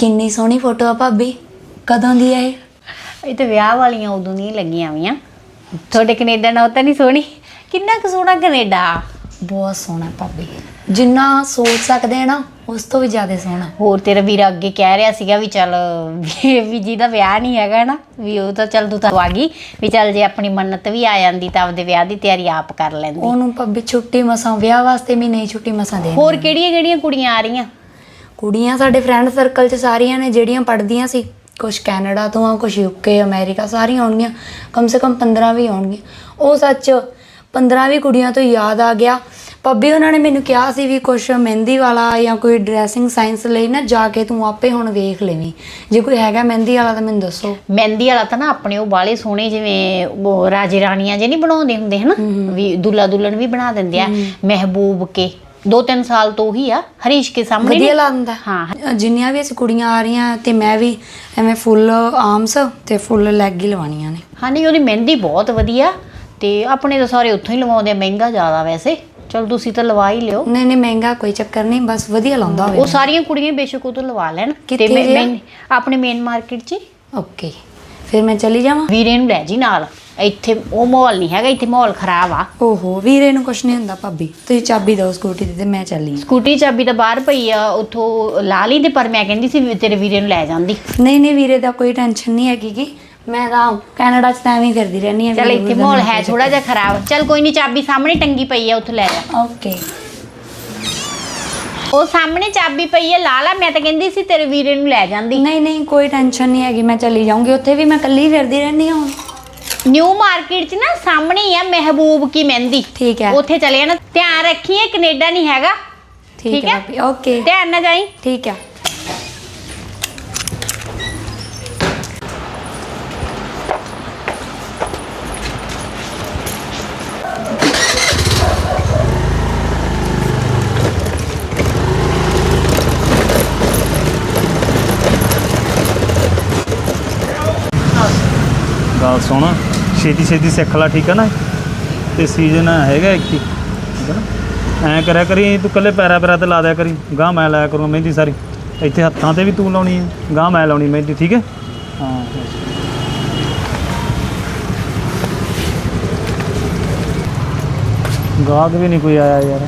ਕਿੰਨੀ ਸੋਹਣੀ ਫੋਟੋ ਆ ਭਾਬੀ। ਕਦੋਂ ਦੀ ਹੈ ਇਹ? ਇਹ ਤੇ ਵਿਆਹ ਵਾਲੀਆਂ ਉਦੋਂ ਦੀਆਂ ਲੱਗੀਆਂ ਹੋਈਆਂ। ਤੁਹਾਡੇ ਕੈਨੇਡਾ ਨਾਲ ਤਾਂ ਨਹੀਂ ਸੋਹਣੀ। ਕਿੰਨਾ ਕੁ ਸੋਹਣਾ ਕੈਨੇਡਾ? ਬਹੁਤ ਸੋਹਣਾ ਭਾਬੀ। ਜਿੰਨਾ ਸੋਚ ਸਕਦੇ ਆ ਨਾ ਉਸ ਤੋਂ ਵੀ ਜ਼ਿਆਦਾ ਸੋਹਣਾ। ਹੋਰ ਤੇਰਾ ਵੀਰ ਅੱਗੇ ਕਹਿ ਰਿਹਾ ਸੀਗਾ ਵੀ ਚੱਲ ਵੀ ਵੀ ਜਿਹਦਾ ਵਿਆਹ ਨਹੀਂ ਹੈਗਾ ਨਾ ਵੀ ਉਹ ਤਾਂ ਚੱਲ ਤੂੰ ਤਾਂ ਆ ਗਈ। ਵੀ ਚੱਲ ਜੇ ਆਪਣੀ ਮੰਨਤ ਵੀ ਆ ਜਾਂਦੀ ਤਾਂ ਆਪਦੇ ਵਿਆਹ ਦੀ ਤਿਆਰੀ ਆਪ ਕਰ ਲੈਂਦੀ। ਉਹਨੂੰ ਭਾਬੀ ਛੁੱਟੀ ਮਸਾਂ ਵਿਆਹ ਵਾਸਤੇ ਵੀ ਨਹੀਂ ਛੁੱਟੀ ਮਸਾਂ ਦੇ ਹੋਰ ਕਿਹੜੀਆਂ ਕਿਹੜੀਆਂ ਕੁੜੀਆਂ ਆ ਰਹੀਆਂ? ਕੁੜੀਆਂ ਸਾਡੇ ਫਰੈਂਡ ਸਰਕਲ 'ਚ ਸਾਰੀਆਂ ਨੇ ਜਿਹੜੀਆਂ ਪੜ੍ਹਦੀਆਂ ਸੀ। ਕੁਝ ਕੈਨੇਡਾ ਤੋਂ ਆ ਕੁਝ ਯੂਕੇ ਅਮਰੀਕਾ ਸਾਰੀਆਂ ਆਉਣਗੀਆਂ। ਕਮ ਸੇ ਕਮ 15 ਵੀ ਆਉਣਗੀਆਂ। ਉਹ ਸੱਚ 15 ਵੀ ਕੁੜੀਆਂ ਤੋਂ ਯਾਦ ਆ ਗਿਆ। ਪੱਬੀ ਉਹਨਾਂ ਨੇ ਮੈਨੂੰ ਕਿਹਾ ਸੀ ਵੀ ਕੁਝ ਮਹਿੰਦੀ ਵਾਲਾ ਜਾਂ ਕੋਈ ਡਰੈਸਿੰਗ ਸਾਇੰਸ ਲਈ ਨਾ ਜਾ ਕੇ ਤੂੰ ਆਪੇ ਹੁਣ ਵੇਖ ਲੈਵੀਂ। ਜੇ ਕੋਈ ਹੈਗਾ ਮਹਿੰਦੀ ਵਾਲਾ ਤਾਂ ਮੈਨੂੰ ਦੱਸੋ। ਮਹਿੰਦੀ ਵਾਲਾ ਤਾਂ ਨਾ ਆਪਣੇ ਉਹ ਬਾਲੇ ਸੋਹਣੇ ਜਿਵੇਂ ਉਹ ਰਾਜੇ ਰਾਣੀਆਂ ਜੇ ਨਹੀਂ ਬਣਾਉਂਦੇ ਹੁੰਦੇ ਹਨਾ? ਵੀ ਦੁੱਲਾ ਦੁਲਹਨ ਵੀ ਬਣਾ ਦਿੰਦੇ ਆ। ਮਹਿਬੂਬ ਕੇ। ਦੋ ਤਿੰਨ ਸਾਲ ਤੋਂ ਹੀ ਆ ਹਰੀਸ਼ ਕੇ ਸਾਹਮਣੇ ਵਧੀਆ ਲੱਗਦਾ। ਹਾਂ। ਜਿੰਨੀਆਂ ਵੀ ਅਸੀਂ ਕੁੜੀਆਂ ਆ ਰਹੀਆਂ ਤੇ ਮੈਂ ਵੀ ਐਵੇਂ ਫੁੱਲ ਆਰਮਸ ਤੇ ਫੁੱਲ ਲੈਗ ਹੀ ਲਵਾਉਣੀਆਂ ਨੇ। ਹਾਂ ਨਹੀਂ ਉਹਦੀ ਮਹਿੰਦੀ ਬਹੁਤ ਵਧੀਆ ਤੇ ਆਪਣੇ ਤਾਂ ਸਾਰੇ ਉੱਥੋਂ ਹੀ ਲਵਾਉਂਦੇ ਆ ਮਹਿੰਗਾ ਜ਼ਿਆਦਾ ਵੈਸੇ। ਚਲ ਤੁਸੀਂ ਤਾਂ ਲਵਾ ਹੀ ਲਿਓ। ਨਹੀਂ ਨਹੀਂ ਮਹਿੰਗਾ ਕੋਈ ਚੱਕਰ ਨਹੀਂ ਬਸ ਵਧੀਆ ਲਾਉਂਦਾ ਉਹ ਹੋਵੇ। ਸਾਰੀਆਂ ਕੁੜੀਆਂ ਬੇਸ਼ੱਕ ਉਹ ਤੋਂ ਲਵਾ ਲੈਣ ਕਿੱਥੇ ਮੈਂ- ਜੇ ਆ? ਮੈਂ- ਆਪਣੇ ਮੇਨ ਮਾਰਕੀਟ 'ਚ ਹੀ। ਓਕੇ ਫਿਰ ਮੈਂ ਚਲੀ ਜਾਵਾਂ? ਵੀਰੇ ਨੂੰ ਲੈ ਜੀ ਨਾਲ। ਇੱਥੇ ਉਹ ਮਾਹੌਲ ਨਹੀਂ ਹੈਗਾ ਇੱਥੇ ਮਾਹੌਲ ਖਰਾਬ ਆ। ਓਹੋ ਵੀਰੇ ਨੂੰ ਕੁਛ ਨਹੀਂ ਹੁੰਦਾ ਭਾਬੀ। ਤੁਸੀਂ ਚਾਬੀ ਦਿਓ ਸਕੂਟੀ ਦੀ ਤੇ ਮੈਂ ਚੱਲੀ ਸਕੂਟੀ ਚਾਬੀ ਤਾਂ ਬਾਹਰ ਪਈ ਆ ਉੱਥੋਂ ਲਾ ਲਈ ਤੇ ਪਰ ਮੈਂ ਕਹਿੰਦੀ ਸੀ ਵੀ ਤੇਰੇ ਵੀਰੇ ਨੂੰ ਲੈ ਜਾਂਦੀ। ਨਹੀਂ ਨਹੀਂ ਵੀਰੇ ਦਾ ਕੋਈ ਟੈਨਸ਼ਨ ਨਹੀਂ ਹੈਗੀ ਗੀ। ਮੈਂ ਤਾਂ ਕੈਨੇਡਾ ਚ ਤਾਂ ਐਵੇਂ ਹੀ ਫਿਰਦੀ ਰਹਿੰਦੀ ਹਾਂ ਚਲ ਇੱਥੇ ਮਾਹੌਲ ਹੈ ਥੋੜਾ ਜਿਹਾ ਖਰਾਬ। ਚਲ ਕੋਈ ਨਹੀਂ ਚਾਬੀ ਸਾਹਮਣੇ ਟੰਗੀ ਪਈ ਆ ਉੱਥੋਂ ਲੈ ਜਾ। ਓਕੇ ਉਹ ਸਾਹਮਣੇ ਚਾਬੀ ਪਈ ਆ ਲਾ ਲਾ ਮੈਂ ਤਾਂ ਕਹਿੰਦੀ ਸੀ ਤੇਰੇ ਵੀਰੇ ਨੂੰ ਲੈ ਜਾਂਦੀ। ਨਹੀਂ ਨਹੀਂ ਕੋਈ ਟੈਨਸ਼ਨ ਨਹੀਂ ਹੈਗੀ ਮੈਂ ਚਲੀ ਜਾਊਂਗੀ ਉੱਥੇ ਵੀ ਮੈਂ ਇਕੱਲੀ ਫਿਰਦੀ ਰਹਿੰਦੀ ਹਾਂ ਹੁਣ। ਨਿਊ ਮਾਰਕੀਟ 'ਚ ਨਾ ਸਾਹਮਣੇ ਹੀ ਆ ਮਹਿਬੂਬ ਕੀ ਮਹਿੰਦੀ। ਠੀਕ ਹੈ। ਉੱਥੇ ਚਲੇ ਜਾਣਾ। ਧਿਆਨ ਰੱਖੀਏ ਕੈਨੇਡਾ ਨਹੀਂ ਹੈਗਾ। ਠੀਕ ਹੈ ਹੈ? ਭਾਬੀ ਓਕੇ ਧਿਆਨ ਨਾ ਜਾਈ। ਠੀਕ ਹੈ। ਗੱਲ ਸੁਣ। ਛੇਤੀ ਛੇਤੀ ਸਿੱਖ ਲੈ, ਠੀਕ ਹੈ ਨਾ? ਤੇ ਸੀਜ਼ਨ ਹੈਗਾ ਇੱਕ ਠੀਕ ਹੈ ਨਾ? ਐਂ ਕਰਿਆ ਕਰੀ, ਤੂੰ ਕੱਲੇ ਪੈਰਾ ਪੈਰਾ ਤੇ ਲਾ ਦਿਆ ਕਰੀ। ਗਾਂ ਮੈਂ ਲਾਇਆ ਕਰੂੰਗਾ ਮਹਿੰਦੀ ਸਾਰੀ। ਇੱਥੇ ਹੱਥਾਂ ਤੇ ਵੀ ਤੂੰ ਲਾਉਣੀ ਹੈ ਗਾਂ ਮੈਂ ਲਾਉਣੀ ਮਹਿੰਦੀ, ਠੀਕ ਹੈ ਹਾਂ ਗਾਹਕ ਵੀ ਨਹੀਂ ਕੋਈ ਆਇਆ ਯਾਰ।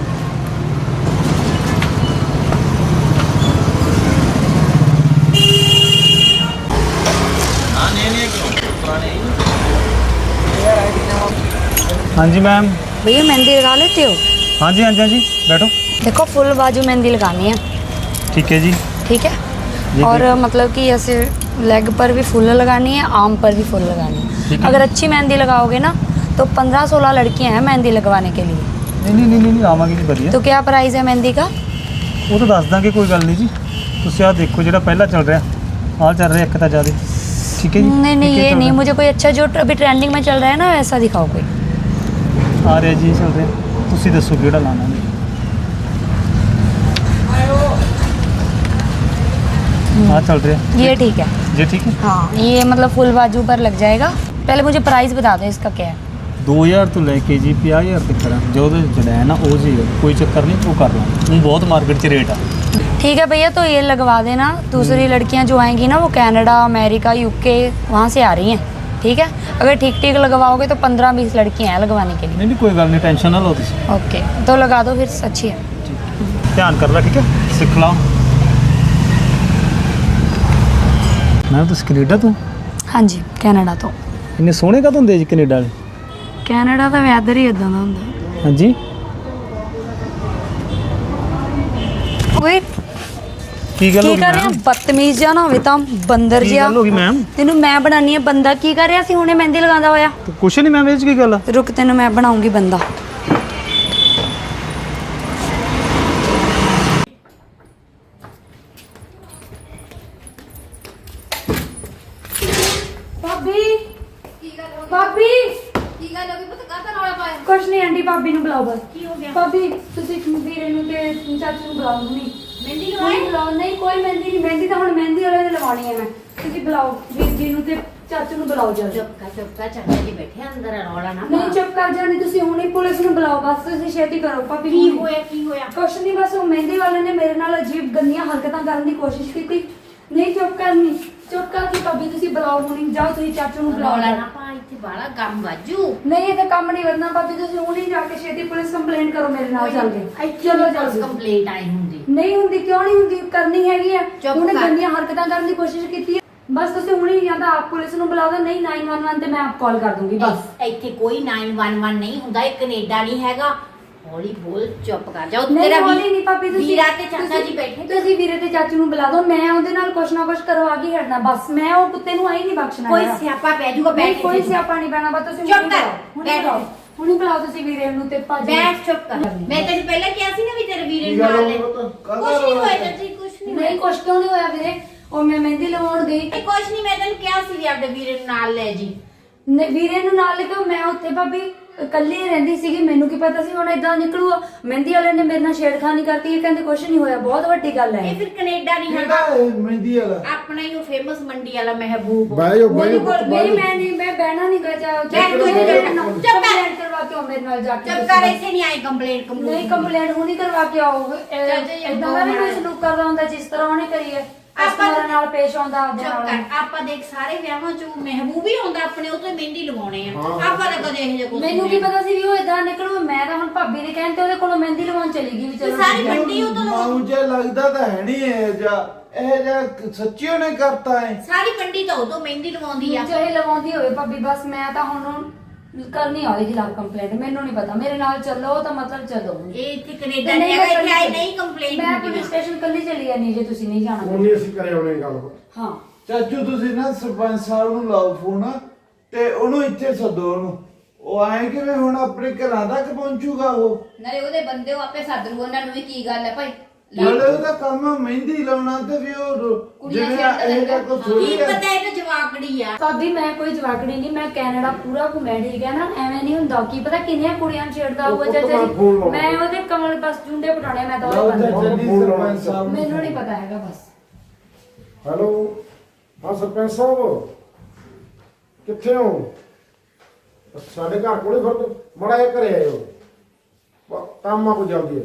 ਹਾਂਜੀ ਮੈਮ भैया मेहंदी लगा लेते हो ਹਾਂਜੀ ਹਾਂਜੀ ਹਾਂਜੀ ਬੈਠੋ देखो फुल बाजू मेहंदी लगानी है ਠੀਕ ਹੈ ਜੀ ठीक है जी, और मतलब कि ऐसे लेग पर भी फुल लगानी है आर्म पर भी फुल लगानी है ठीक है। अगर अच्छी मेहंदी लगाओगे ना तो पंद्रह सोलह लड़कियां हैं मेहंदी लगवाने के लिए ਨਹੀਂ ਨਹੀਂ ਨਹੀਂ ਨਹੀਂ ਆਵਾਂਗੇ ਜੀ ਵਧੀਆ तो क्या प्राइस है मेहंदी का ਉਹ ਤਾਂ ਦੱਸ ਦਾਂਗੇ ਕੋਈ ਗੱਲ ਨਹੀਂ ਜੀ ਤੁਸੀਂ ਆਹ ਦੇਖੋ ਜਿਹੜਾ ਪਹਿਲਾਂ ਚੱਲ ਰਿਹਾ ਆਹ ਚੱਲ ਰਿਹਾ ਇੱਕ ਤਾਂ ਜ਼ਿਆਦਾ ਠੀਕ ਹੈ ਜੀ नहीं नहीं ਇੱਕ ये ਚੱਲ नहीं ਰਿਹਾ। मुझे कोई अच्छा जो अभी ट्रेंडिंग में चल रहा है ना वैसा दिखाओ कोई ਆ ਰਿਹਾ ਜੀ ਇਹ ਚੱਲ ਰਿਹਾ ਤੁਸੀਂ ਦੱਸੋ ਕਿਹੜਾ ਲਾਣਾ ਹੈ ਆਹ ਚੱਲ ਰਿਹਾ ये ठीक है ਜੀ ਠੀਕ ਹੈ हाँ ये मतलब फुल बाजू पर लग जाएगा पहले मुझे प्राइस बता दो इसका क्या है 2000 ਤੋਂ ਲੈ ਕੇ ਜੀ 50000 ਤੱਕ ਕਰਾਂ ਜੋ ਉਹਦੇ ਜੜੈਨ ਆ ਉਹ ਜੀ ਕੋਈ ਚੱਕਰ ਨਹੀਂ ਉਹ ਕਰ ਲਾਂ ਉਹ ਬਹੁਤ ਮਾਰਕੀਟ 'ਚ ਰੇਟ ਆ ठीक है भैया तो ये लगवा देना दूसरी लड़कियां जो आएंगी ना वो कनाडा अमेरिका यूके वहाँ से आ रही हैं ठीक है अगर ठीक ठीक लगवाओगे तो पंद्रह बीस लड़कियां हैं लगवाने के लिए ਨਹੀਂ ਨਹੀਂ ਕੋਈ ਗੱਲ ਨਹੀਂ ਟੈਨਸ਼ਨ ਨਾ ਲਓ ਤੁਸੀਂ ओके तो लगा दो फिर अच्छी है ਧਿਆਨ ਕਰ ਲੈ ਠੀਕ ਹੈ ਸਿੱਖ ਲਾ ਮੈਂ ਤੁਸੀਂ ਕੈਨੇਡਾ ਤੋਂ हाँ जी कनाडा तो ਇੰਨੇ ਸੋਹਣੇ ਕਦ ਹੁੰਦੇ ਜੀ ਕੈਨੇਡਾ ਵਾਲੇ ਕੈਨੇਡਾ ਦਾ ਵੈਦਰ ਹੀ ਇਦਾਂ ਦਾ ਹੁੰਦਾ ਹਾਂਜੀ ਕੀ ਗੱਲ ਹੋ ਕੀ ਗਈ ਕਰ ਰਿਹਾ? ਮੈਮ ਬਦਤਮੀਜ਼ ਜਿਹਾ ਨਾ ਹੋਵੇ ਤਾਂ ਬੰਦਰ ਕੀ ਜਿਹਾ। ਗੱਲ ਹੋ ਗਈ ਮੈਮ ਤੈਨੂੰ ਮੈਂ ਬਣਾਣੀ ਹੈ ਬੰਦਾ ਕੀ ਕਰ ਰਿਹਾ ਸੀ? ਹੁਣੇ ਮਹਿੰਦੀ ਲਗਾਉਂਦਾ ਹੋਇਆ। ਕੁਛ ਨਹੀਂ ਮੈਮ ਇਹ 'ਚ ਕੀ ਗੱਲ ਆ? ਰੁਕ ਤੈਨੂੰ ਮੈਂ ਬਣਾਉਂਗੀ ਬੰਦਾ। ਭਾਬੀ! ਕੀ ਗੱਲ ਹੋ ਗਈ? ਭਾਬੀ! ਕੀ ਗੱਲ ਹੋ ਗਈ? ਪੁੱਤ ਕਾਹਦਾ ਰੌਲਾ ਪਾਇਆ? ਕੁਛ ਨਹੀਂ ਆਂਟੀ ਭਾਬੀ ਨੂੰ ਬੁਲਾਓ ਬਸ। ਕੀ ਹੋ ਗਿਆ? ਭਾਬੀ ਤੁਸੀਂ ਵੀਰੇ ਨੂੰ ਤੇ ਚਾਚੂ ਨੂੰ ਬੁਲਾਓ ਨਹੀਂ ਮਹਿੰਦੀ ਲਵਾਈ? ਬੁਲਾਓ ਨਹੀਂ ਕੋਈ ਮਹਿੰਦੀ ਨਹੀਂ। ਮਹਿੰਦੀ ਤਾਂ ਹੁਣ ਮਹਿੰਦੀ ਵਾਲੇ ਨੇ ਲਵਾਉਣੀ ਹੈ ਮੈਂ। ਤੁਸੀਂ ਬੁਲਾਓ ਵੀਰ ਜੀ ਨੂੰ ਤੇ ਚਾਚੂ ਨੂੰ ਬੁਲਾਓ ਜਲਦੀ ਚੁੱਪ ਚੁੱਪ ਚੱਲ ਜੀ ਬੈਠੇ ਅੰਦਰ ਰੌਲਾ ਨਾ ਨਹੀਂ ਚੁੱਪ ਕਰ ਜਾਣੀ ਤੁਸੀਂ ਹੁਣੇ ਪੁਲਿਸ ਨੂੰ ਬੁਲਾਓ ਬਸ ਤੁਸੀਂ ਛੇਤੀ ਕਰੋ ਭਾਬੀ ਕੀ ਹੁਣੇ। ਹੋਇਆ ਕੀ ਹੋਇਆ? ਕੁਛ ਨਹੀਂ ਬਸ ਉਹ ਮਹਿੰਦੀ ਵਾਲੇ ਨੇ ਮੇਰੇ ਨਾਲ ਅਜੀਬ ਗੰਦੀਆਂ ਹਰਕਤਾਂ ਕਰਨ ਦੀ ਕੋਸ਼ਿਸ਼ ਕੀਤੀ। ਨਹੀਂ ਕਰਨੀ ਚੁੱਪ ਕਰਕੇ ਭਾਬੀ ਤੁਸੀਂ ਬੁਲਾਓ ਹੁਣੀ ਜਾਓ ਤੁਸੀਂ ਚਾਚੂ ਨੂੰ ਬੁਲਾਓ। ਰੌਲਾ ਨਾ ਪਾ ਇੱਥੇ ਬਾਲਾ ਗਮ ਵਾਜੂ। ਨਹੀਂ ਇਹ ਤਾਂ ਕੰਮ ਨਹੀਂ ਵਧਣਾ ਭਾਬੀ ਤੁਸੀਂ ਹੁਣੀ ਜਾ ਕੇ ਛੇਤੀ ਪੁਲਿਸ ਕੰਪਲੇਂਟ ਕਰੋ ਮੇਰੇ ਨਾਲ ਚੱਲ ਕੇ। ਚਲੋ ਜਲਦੀ। ਕੰਪਲੇਂਟ ਆਈ ਹੁੰਦੀ ਨਹੀਂ ਹੁੰਦੀ ਕਿਉਂ ਨਹੀਂ ਹੁੰਦੀ? ਕਰਨੀ ਹੈਗੀ ਆ। ਚੁੱਪ ਉਹਨੇ ਕਰ। ਗੰਦੀਆਂ ਹਰਕਤਾਂ ਕਰਨ ਦੀ ਕੋਸ਼ਿਸ਼ ਕੀਤੀ ਹੈ ਬਸ ਤੁਸੀਂ ਹੁਣੀ ਜਾਂ ਤਾਂ ਆਪ ਪੁਲਿਸ ਨੂੰ ਬੁਲਾ ਦਿਓ ਨਹੀਂ 911 ਤੇ ਮੈਂ ਆਪ ਕਾਲ ਕਰ ਦੂੰਗੀ ਬਸ। ਇੱਥੇ ਕੋਈ 911 ਨਹੀਂ ਹੁੰਦਾ ਇਹ ਕੈਨੇਡਾ ਨਹੀਂ ਹੈਗਾ। ਹੌਲੀ ਬੋਲ ਚੁੱਪ ਕਰ ਜਾਓ ਨਹੀਂ ਤੇਰਾ ਵੀ- ਨਹੀਂ ਭਾਬੀ ਤੁਸੀਂ ਵੀਰਾ ਤੇ ਚਾਚਾ ਤੁਸੀਂ- ਜੀ ਬੈਠੇ ਤੁਸੀਂ ਵੀਰੇ ਤੇ ਚਾਚੂ ਨੂੰ ਬੁਲਾ ਦਿਓ ਮੈਂ ਉਹਦੇ ਨਾਲ ਕੁਛ ਨਾ ਕੁਛ ਕਰਵਾ ਕੇ ਹਟਣਾ ਬਸ। ਮੈਂ ਉਹ ਕੁੱਤੇ ਨੂੰ ਆਈ ਨਹੀਂ ਬਖਸ਼ਣਾ ਕੋਈ ਹੈਗਾ। ਸਿਆਪਾ ਪੈ ਜਾਊਗਾ ਨਹੀਂ, ਬੈਠ ਕੋਈ ਕੇ ਸਿਆਪਾ ਨਹੀਂ ਪੈਣਾ ਬਸ ਤੁਸੀਂ ਚੁੱਪ ਹੁਣੀ ਕਰ, ਬੈਠ। ਹੁਣੀ ਬੁਲਾਓ ਤੁਸੀਂ ਵੀਰੇ ਨੂੰ ਤੇ ਭਾਜੀ। ਬੈਠ ਚੁੱਪ ਕਰ। ਮੈਂ ਤੈਨੂੰ ਪਹਿਲਾਂ ਕਿਹਾ ਸੀ ਨਾ ਵੀ ਤੇਰੇ ਵੀਰੇ ਨੂੰ ਨਾਲ ਲੈ ਕੁਛ ਨਹੀਂ ਹੋਇਆ? ਚਾਚੀ ਕੁਛ ਨਹੀਂ ਨਹੀਂ ਕੁਛ ਕਿਉਂ ਨਹੀਂ ਹੋਇਆ ਵੀਰੇ? ਉਹ ਮੈਂ ਮਹਿੰਦੀ ਲਵਾਉਣ ਗਈ। ਕੁਛ ਨਹੀਂ ਮੈਂ ਤੈਨੂੰ ਕਿਹਾ ਸੀ ਵੀ ਆਪਣੇ ਵੀਰੇ ਨੂੰ ਨਾਲ ਲੈ ਜੀ। ਨੇ ਵੀਰੇ ਨੂੰ ਨਾਲ ਲੈ ਕੇ ਮੈਂ ਉੱਥੇ ਭਾਬੀ ਇਕੱਲੀ ਰਹਿੰਦੀ ਸੀਗੀ ਮੈਨੂੰ ਕੀ ਪਤਾ ਸੀ ਹੁਣ ਇਦਾਂ ਨਿਕਲੂਗਾ ਮਹਿੰਦੀ ਵਾਲੇ ਨੇ ਮੇਰੇ ਨਾਲ ਛੇੜਖਾਨੀ ਕਰਤੀ ਇਹ ਕਹਿੰਦੇ ਕੁਛ ਨਹੀਂ ਹੋਇਆ ਬਹੁਤ ਵੱਡੀ ਗੱਲ ਹੈ। ਇਹ ਫਿਰ ਕੈਨੇਡਾ ਨਹੀਂ ਹੈਗਾ? ਇਹ ਮਹਿੰਦੀ ਵਾਲਾ? ਆਪਣਾ ਹੀ ਉਹ ਫੇਮਸ ਮੰਡੀ ਵਾਲਾ ਮਹਿਬੂਬ। ਬਾਈ ਜੋ ਮੇਰੀ ਕੋਲ ਮੇਰੀ ਮੈਂ ਨਹੀਂ ਮੈਂ ਬਹਿਣਾ ਨਹੀਂ ਗਾ ਜਾ ਬੈਠ ਕੋਈ ਨਹੀਂ ਬੈਠਣਾ। ਚੁੱਪ ਕਰ। ਕੰਪਲੇਂਟ ਕਰਵਾ ਕੇ ਆਓ ਮੇਰੇ ਨਾਲ ਜਾ ਕੇ ਚੁੱਪ ਤੁਸੀਂ। ਕਰ ਇੱਥੇ ਨਹੀਂ ਆਈ ਕੰਪਲੇਂਟ ਨਹੀਂ ਕੰਪਲੇਂਟ ਹੁਣੀ ਕਰਵਾ ਕੇ ਆਓ। ਜੀ, ਇਦਾਂ ਦਾ ਵੀ ਕੋਈ ਸਲੂਕ ਕਰਦਾ ਹੁੰਦਾ ਜਿਸ ਤਰ੍ਹਾਂ ਉਹਨੇ ਕਰੀ ਹੈ। ਕਸਟਮਰ ਨਾਲ ਪੇਸ਼ ਆਉਂਦਾ ਆਪਦੇ ਚੁੱਪ ਨਾਲ। ਕਰ ਆਪਾਂ ਦੇਖ ਸਾਰੇ ਵਿਆਹਾਂ 'ਚ ਮਹਿਬੂਬ ਹੀ ਆਉਂਦਾ ਆਪਣੇ ਉਹ ਤੋਂ ਮਹਿੰਦੀ ਲਵਾਉਣੇ ਆ। ਹਾਂ। ਆਪਾਂ ਤਾਂ ਕਦੇ ਇਹੋ ਜਿਹਾ ਕੁਝ ਮੈਨੂੰ ਕੀ ਪਤਾ ਸੀ ਵੀ ਉਹ ਇਦਾਂ ਨਿਕਲੂ ਮੈਂ ਤਾਂ ਹੁਣ ਭਾਬੀ ਦੇ ਕਹਿਣ ਤੇ ਉਹਦੇ ਕੋਲੋਂ ਮਹਿੰਦੀ ਲਵਾਉਣ ਚਲੀ ਗਈ ਵੀ ਚਲੋ ਸਾਰੀ ਠੀਕ। ਮੰਡੀ ਉਹ ਤੋਂ ਲਵਾਉ ਮਾਊ ਜਿਹਾ ਲੱਗਦਾ ਤਾਂ ਹੈ ਨਹੀਂ ਇਹ ਜਾ ਇਹ ਜਾ ਸੱਚੀ ਉਹਨੇ ਕਰਤਾ ਹੈ ਸਾਰੀ ਮੰਡੀ ਤਾਂ ਉਦੋਂ ਮਹਿੰਦੀ ਲਵਾਉਂਦੀ ਆ। ਚਾਹੇ ਲਵਾਉਂਦੀ ਹੋਵੇ ਭਾਬੀ ਬਸ ਮੈਂ ਤਾਂ ਹੁਣ ਕਰਨੀ ਆ ਉਹਦੇ ਖਿਲਾਫ ਕੰਪਲੇਂਟ ਮੈਨੂੰ ਨਹੀਂ ਪਤਾ। ਮੇਰੇ ਨਾਲ ਚੱਲੋ ਤਾਂ ਮਤਲਬ ਚੱਲੋ। ਇਹ ਇੱਥੇ ਕੈਨੇਡਾ ਨਹੀਂ ਹੈਗਾ ਇੱਥੇ ਆਈ ਕੱਲੀ- ਨਹੀਂ ਕੰਪਲੇਂਟ ਮੈਂ ਪੁਲਿਸ ਸਟੇਸ਼ਨ ਕੱਲੀ ਚਲੀ ਜਾਨੀ ਜੇ ਤੁਸੀਂ ਨਹੀਂ ਜਾਣਾ। ਉਹਨੇ ਅਸੀਂ ਕਰੇ ਉਹਨੇ ਗੱਲ। ਹਾਂ। ਚਾਚੂ ਤੁਸੀਂ ਨਾ ਸਰਪੰਚ ਸਾਹਿਬ ਨੂੰ ਲਾਓ ਫੋਨ ਤੇ ਉਹਨੂੰ ਇੱਥੇ ਸੱਦੋ ਉਹਨੂੰ। ਉਹ ਆਏ ਕਿਵੇਂ ਹੁਣ ਆਪਣੇ ਘਰਾਂ ਤੱਕ ਪਹੁੰਚੂਗਾ ਉਹ? ਨਾਲੇ ਉਹਦੇ ਬੰਦੇ ਉਹ ਆਪੇ ਸੱਦ ਲੂ ਉਹਨਾਂ ਨੂੰ ਵੀ ਕੀ ਗੱਲ ਹੈ ਭਾਈ? ਨਾਲੇ ਉਹਦਾ ਕੰਮ ਮਹਿੰਦੀ ਲਾਉਣਾ ਤੇ ਵੀ ਉਹ ਜਿਵੇਂ ਇਹ ਦਾ ਕੋਈ ਕੀ ਥੋੜੀ ਪਤਾ ਇਹ ਤਾਂ ਜਵਾਕੜੀ ਆ। ਭਾਬੀ ਮੈਂ ਕੋਈ ਜਵਾਕੜੀ ਨਹੀਂ ਮੈਂ ਕੈਨੇਡਾ ਪੂਰਾ ਘੁੰਮਿਆ ਠੀਕ ਹੈ ਨਾ? ਐਵੇਂ ਨਹੀਂ ਹੁੰਦਾ। ਕੀ ਪਤਾ ਕਿੰਨੀਆਂ ਕੁੜੀਆਂ ਨੂੰ ਛੇੜਦਾ ਉਹ ਤੋਂ ਚਾਚਾ ਬਾਅਦ ਫੋਨ ਜੀ ਲਾਓ। ਮੈਂ ਉਹਦੇ ਕਮਲ ਬਸ ਜੁੰਡੇ ਪਟਾਣੇ ਮੈਂ ਤਾਂ ਲਾਓ ਉਹਦੇ ਬੰਦੇ ਚਾਚਾ ਜੀ ਸਰਪੰਚ ਸਾਹਿਬ ਨੂੰ। ਮੈਨੂੰ ਨਹੀਂ ਪਤਾ ਹੈਗਾ ਬਸ। ਹੈਲੋ? ਹਾਂ ਸਰਪੰਚ ਸਾਹਿਬ। ਕਿੱਥੇ ਹੋ? ਸਾਡੇ ਘਰ ਕੋਲੇ ਫਿਰ ਮੜਾ ਇਹ ਘਰੇ ਆਇਓ। ਬ- ਕੰਮ ਆ ਕੋ ਜਲਦੀ।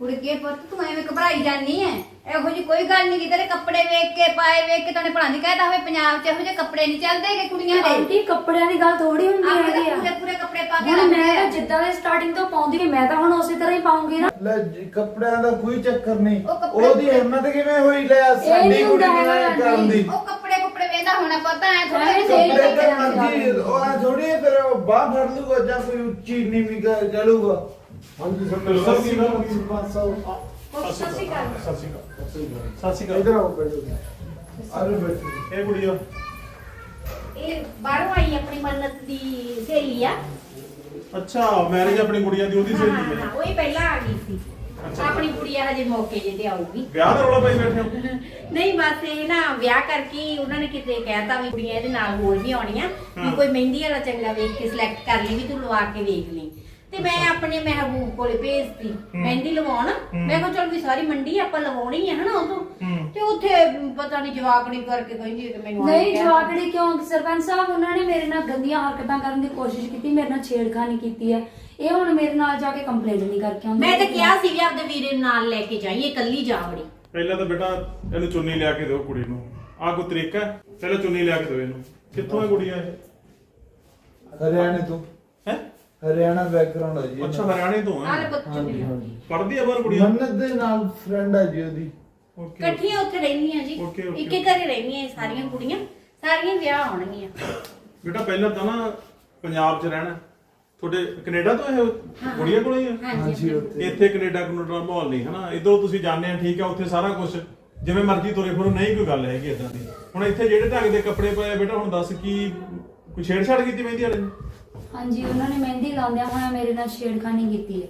ਹੈ ਕੁੜੀ ਕੇ ਪੁੱਤ ਤੂੰ ਐਵੇਂ ਘਬਰਾਈ ਜਾਨੀ ਐ? ਇਹੋ ਜੀ ਕੋਈ ਗੱਲ ਨਹੀਂ ਤੇਰੇ ਕੱਪੜੇ ਵੇਖ ਕੇ ਪਾਏ ਵੇਖ ਕੇ ਤੈਨੂੰ ਭਲਾਂ ਦੀ ਕਹਿਦਾ ਹੋਵੇ ਪੰਜਾਬ 'ਚ ਇਹੋ ਜਿਹੇ ਕੱਪੜੇ ਨਹੀਂ ਚੱਲਦੇ ਕਿ ਕੁੜੀਆਂ ਦੇ। ਆਂਟੀ ਕੱਪੜਿਆਂ ਦੀ ਗੱਲ ਥੋੜੀ ਹੁੰਦੀ ਹੈਗੀ ਆ। ਪੂਰੇ ਪੂਰੇ ਕੱਪੜੇ ਪਾ ਕੇ ਹੁਣ ਮੈਂ ਤਾਂ ਜਿੱਦਾਂ ਦੇ ਸਟਾਰਟਿੰਗ ਤੋਂ ਪਾਉਂਦੀ ਮੈਂ ਤਾਂ ਹੁਣ ਉਸੇ ਤਰ੍ਹਾਂ ਹੀ ਪਾਉਂਗੀ ਨਾ। ਲੈ ਜੀ, ਕੱਪੜਿਆਂ ਦਾ ਕੋਈ ਚੱਕਰ ਨਹੀਂ ਉਹ ਕੱਪੜੇ- ਉਹਦੀ ਹਿੰਮਤ ਕਿਵੇਂ ਹੋਈ ਲੈ ਸਾਡੀ ਨਹੀਂ ਕੁੜੀ ਹੈਗਾ ਕਰਨ ਦੀ? ਉਹ ਕੱਪੜੇ ਕੁਪੜੇ ਵੇਂਦਾ ਹੋਣਾ ਪਤਾ ਐ ਥੋੜੇ ਐਵੇਂ ਜਿਹੇ ਨਹੀਂ ਕੱਪੜੇ ਕੱਪੜੇ ਤਾਂ ਮਰਜ਼ੀ ਉਹ ਐ ਥੋੜੀ ਫਿਰ ਉਹ ਬਾਹ ਫੜ ਲੂਗਾ ਜਾਂ ਕੋਈ ਉੱਚੀ ਨੀਵੀਂ ਕਰ ਚਲੂਗਾ। ਹਾਂਜੀ ਸਰਪੰਚ ਸਾਹਿਬ ਕੀ ਗੱਲ ਹੋਈ ਸਰਪੰਚ ਸਾਹਿਬ ਸਤਿ ਸ਼੍ਰੀ ਅਕਾਲ। ਸਤਿ ਸ਼੍ਰੀ ਅਕਾਲ। ਇਧਰ ਆਓ ਬੈਠੋ ਆਰੇ ਬੈਠੋ। ਇਹ ਕੁੜੀ ਆ ਇਹ ਬਾਹਰੋਂ ਆਈ ਆਪਣੀ ਮੰਨਤ ਦੀ ਸਹੇਲੀ ਆ। ਅੱਛਾ ਮੈਰਿਜ ਆਪਣੀ ਗੁੜੀਆ ਦੀ ਉਹਦੀ ਹਾਂ ਸਹੇਲੀ ਹੈ ਹਾਂ ਉਹ ਹੀ ਪਹਿਲਾਂ ਆ ਗਈ ਸੀ। ਅੱਛਾ। ਆਪਣੀ ਕੁੜੀਆ ਹਜੇ ਮੌਕੇ ਜੇ ਤੇ ਆਊਗੀ। ਵਿਆਹ ਦਾ ਰੌਲਾ ਪਾਈ ਬੈਠੇ ਹੋ? ਨਹੀਂ ਬਸ ਇਹ ਨਾ ਵਿਆਹ ਕਰਕੇ ਹੀ ਉਹਨਾਂ ਨੇ ਕਿਤੇ ਕਹਿਤਾ ਵੀ ਕੁੜੀਆਂ ਇਹਦੇ ਨਾਲ ਹੋਰ ਵੀ ਆਉਣੀਆਂ ਵੀ। ਕੋਈ ਮਹਿੰਦੀ ਵਾਲਾ ਚੰਗਾ ਵੇਖ ਕੇ ਸਿਲੈਕਟ ਕਰ ਲਈ ਵੀ ਤੂੰ ਲਵਾ ਕੇ ਵੇਖ ਲਈ। ਤੇ ਮੈਂ ਆਪਣੇ ਮਹਿਬੂਬ ਕੋਲੇ ਭੇਜਤੀ ਮਹਿੰਦੀ ਲਵਾਉਣ। ਮੈਂ ਕਿਹਾ ਚਲ ਵੀ ਸਾਰੀ ਮੰਡੀ ਆਪਾਂ ਲਵਾਉਣੀ ਹੈ ਹਨਾ ਉਦੋਂ। ਤੇ ਉੱਥੇ ਪਤਾ ਨਹੀਂ ਜਵਾਕੜੀ ਕਰਕੇ ਕਹਿੰਦੀ ਕਿ ਮੈਨੂੰ ਨਹੀਂ। ਜਵਾਕੜੀ ਕਿਉਂ? ਸਰਪੰਚ ਸਾਹਿਬ ਉਹਨਾਂ ਨੇ ਮੇਰੇ ਨਾਲ ਗੰਦੀਆਂ ਹਰਕਤਾਂ ਕਰਨ ਦੀ ਕੋਸ਼ਿਸ਼ ਕੀਤੀ ਮੇਰੇ ਨਾਲ ਛੇੜਖਾਨੀ ਕੀਤੀ ਹੈ ਇਹ ਹੁਣ ਮੇਰੇ ਨਾਲ ਜਾ ਕੇ ਕੰਪਲੇਂਟ ਨਹੀਂ ਕਰਕੇ ਆਉਂਦੇ। ਮੈਂ ਤਾਂ ਕਿਹਾ ਸੀ ਵੀ ਆਪਦੇ ਵੀਰੇ ਨਾਲ ਲੈ ਕੇ ਜਾਈਏ ਕੱਲੀ ਜਾ ਵੜੀ ਪਹਿਲਾਂ ਤਾਂ ਬੇਟਾ ਇਹਨੂੰ ਚੁੰਨੀ ਲਿਆ ਕੇ ਦਿਓ ਕੁੜੀ ਨੂੰ। ਆਹ ਕੋਈ ਤਰੀਕਾ ਹੈ? ਪਹਿਲਾਂ ਚੁੰਨੀ ਲਿਆ ਕੇ ਦਿਓ ਇਹਨੂੰ। ਕਿੱਥੋਂ ਹੈ ਗੁੜੀਆ ਇਹ? ਹਰਿਆਣੇ ਤੋਂ। ਹਰਿਆਣਾ ਬੈਕਗ੍ਰਾਉਂਡ ਹੈ ਜੀ ਅੱਛਾ ਹਰਿਆਣੇ ਤੋਂ ਆਲੇ ਹੈ ਬੱਚੇ ਹਾਂਜੀ ਦੀ ਹਾਂਜੀ। ਪੜ੍ਹਦੀ ਆ ਬਾਹਰ ਗੁੜੀਆ ਮੰਨਤ ਦੇ ਨਾਲ ਫਰੈਂਡ ਹੈ ਜੀ ਉਹਦੀ। ਓਕੇ ਇਕੱਠੀਆਂ ਉੱਥੇ ਰਹਿੰਦੀਆਂ ਜੀ। Okay, okay, ਇੱਕੇ ਘਰੇ ਰਹਿੰਦੀਆਂ ਇਹ ਸਾਰੀਆਂ ਕੁੜੀਆਂ। ਸਾਰੀਆਂ ਵਿਆਹ ਆਉਣਗੀਆਂ। ਬੇਟਾ ਪਹਿਲਾਂ ਤਾਂ ਨਾ ਪੰਜਾਬ 'ਚ ਰਹਿਣਾ। ਤੁਹਾਡੇ ਕੈਨੇਡਾ ਤੋਂ ਇਹ ਗੁੜੀਆ ਕੋਲ ਹੀ ਹੈ ਹਾਂਜੀ ਹਾਂਜੀ ਉੱਥੇ। ਇੱਥੇ ਕੈਨੇਡਾ ਕਨੂਡਾ ਦਾ ਮਾਹੌਲ ਨਹੀਂ ਹਨਾ? ਇਧਰੋਂ ਤੁਸੀਂ ਜਾਣਦੇ ਆ ਠੀਕ ਆ ਉੱਥੇ ਸਾਰਾ ਕੁਝ ਜਿਵੇਂ ਮਰਜ਼ੀ ਤੁਰੇ ਫਿਰੋ ਨਹੀਂ ਕੋਈ ਗੱਲ ਹੈਗੀ ਇਦਾਂ ਦੀ। ਹੁਣ ਇੱਥੇ ਜਿਹੜੇ ਢੰਗ ਦੇ ਕੱਪੜੇ ਪਾਏ ਆ, ਬੇਟਾ ਹੁਣ ਦੱਸ ਕੀ ਕੋਈ ਛੇੜਛਾੜ ਕੀਤੀ ਮਹਿੰਦੀ ਵਾਲੇ ਨੇ? ਹਾਂਜੀ ਉਹਨਾਂ ਨੇ ਮਹਿੰਦੀ ਲਾਉਂਦਿਆਂ ਹੋਇਆ ਮੇਰੇ ਨਾਲ ਛੇੜਖਾਨੀ ਕੀਤੀ ਹੈ।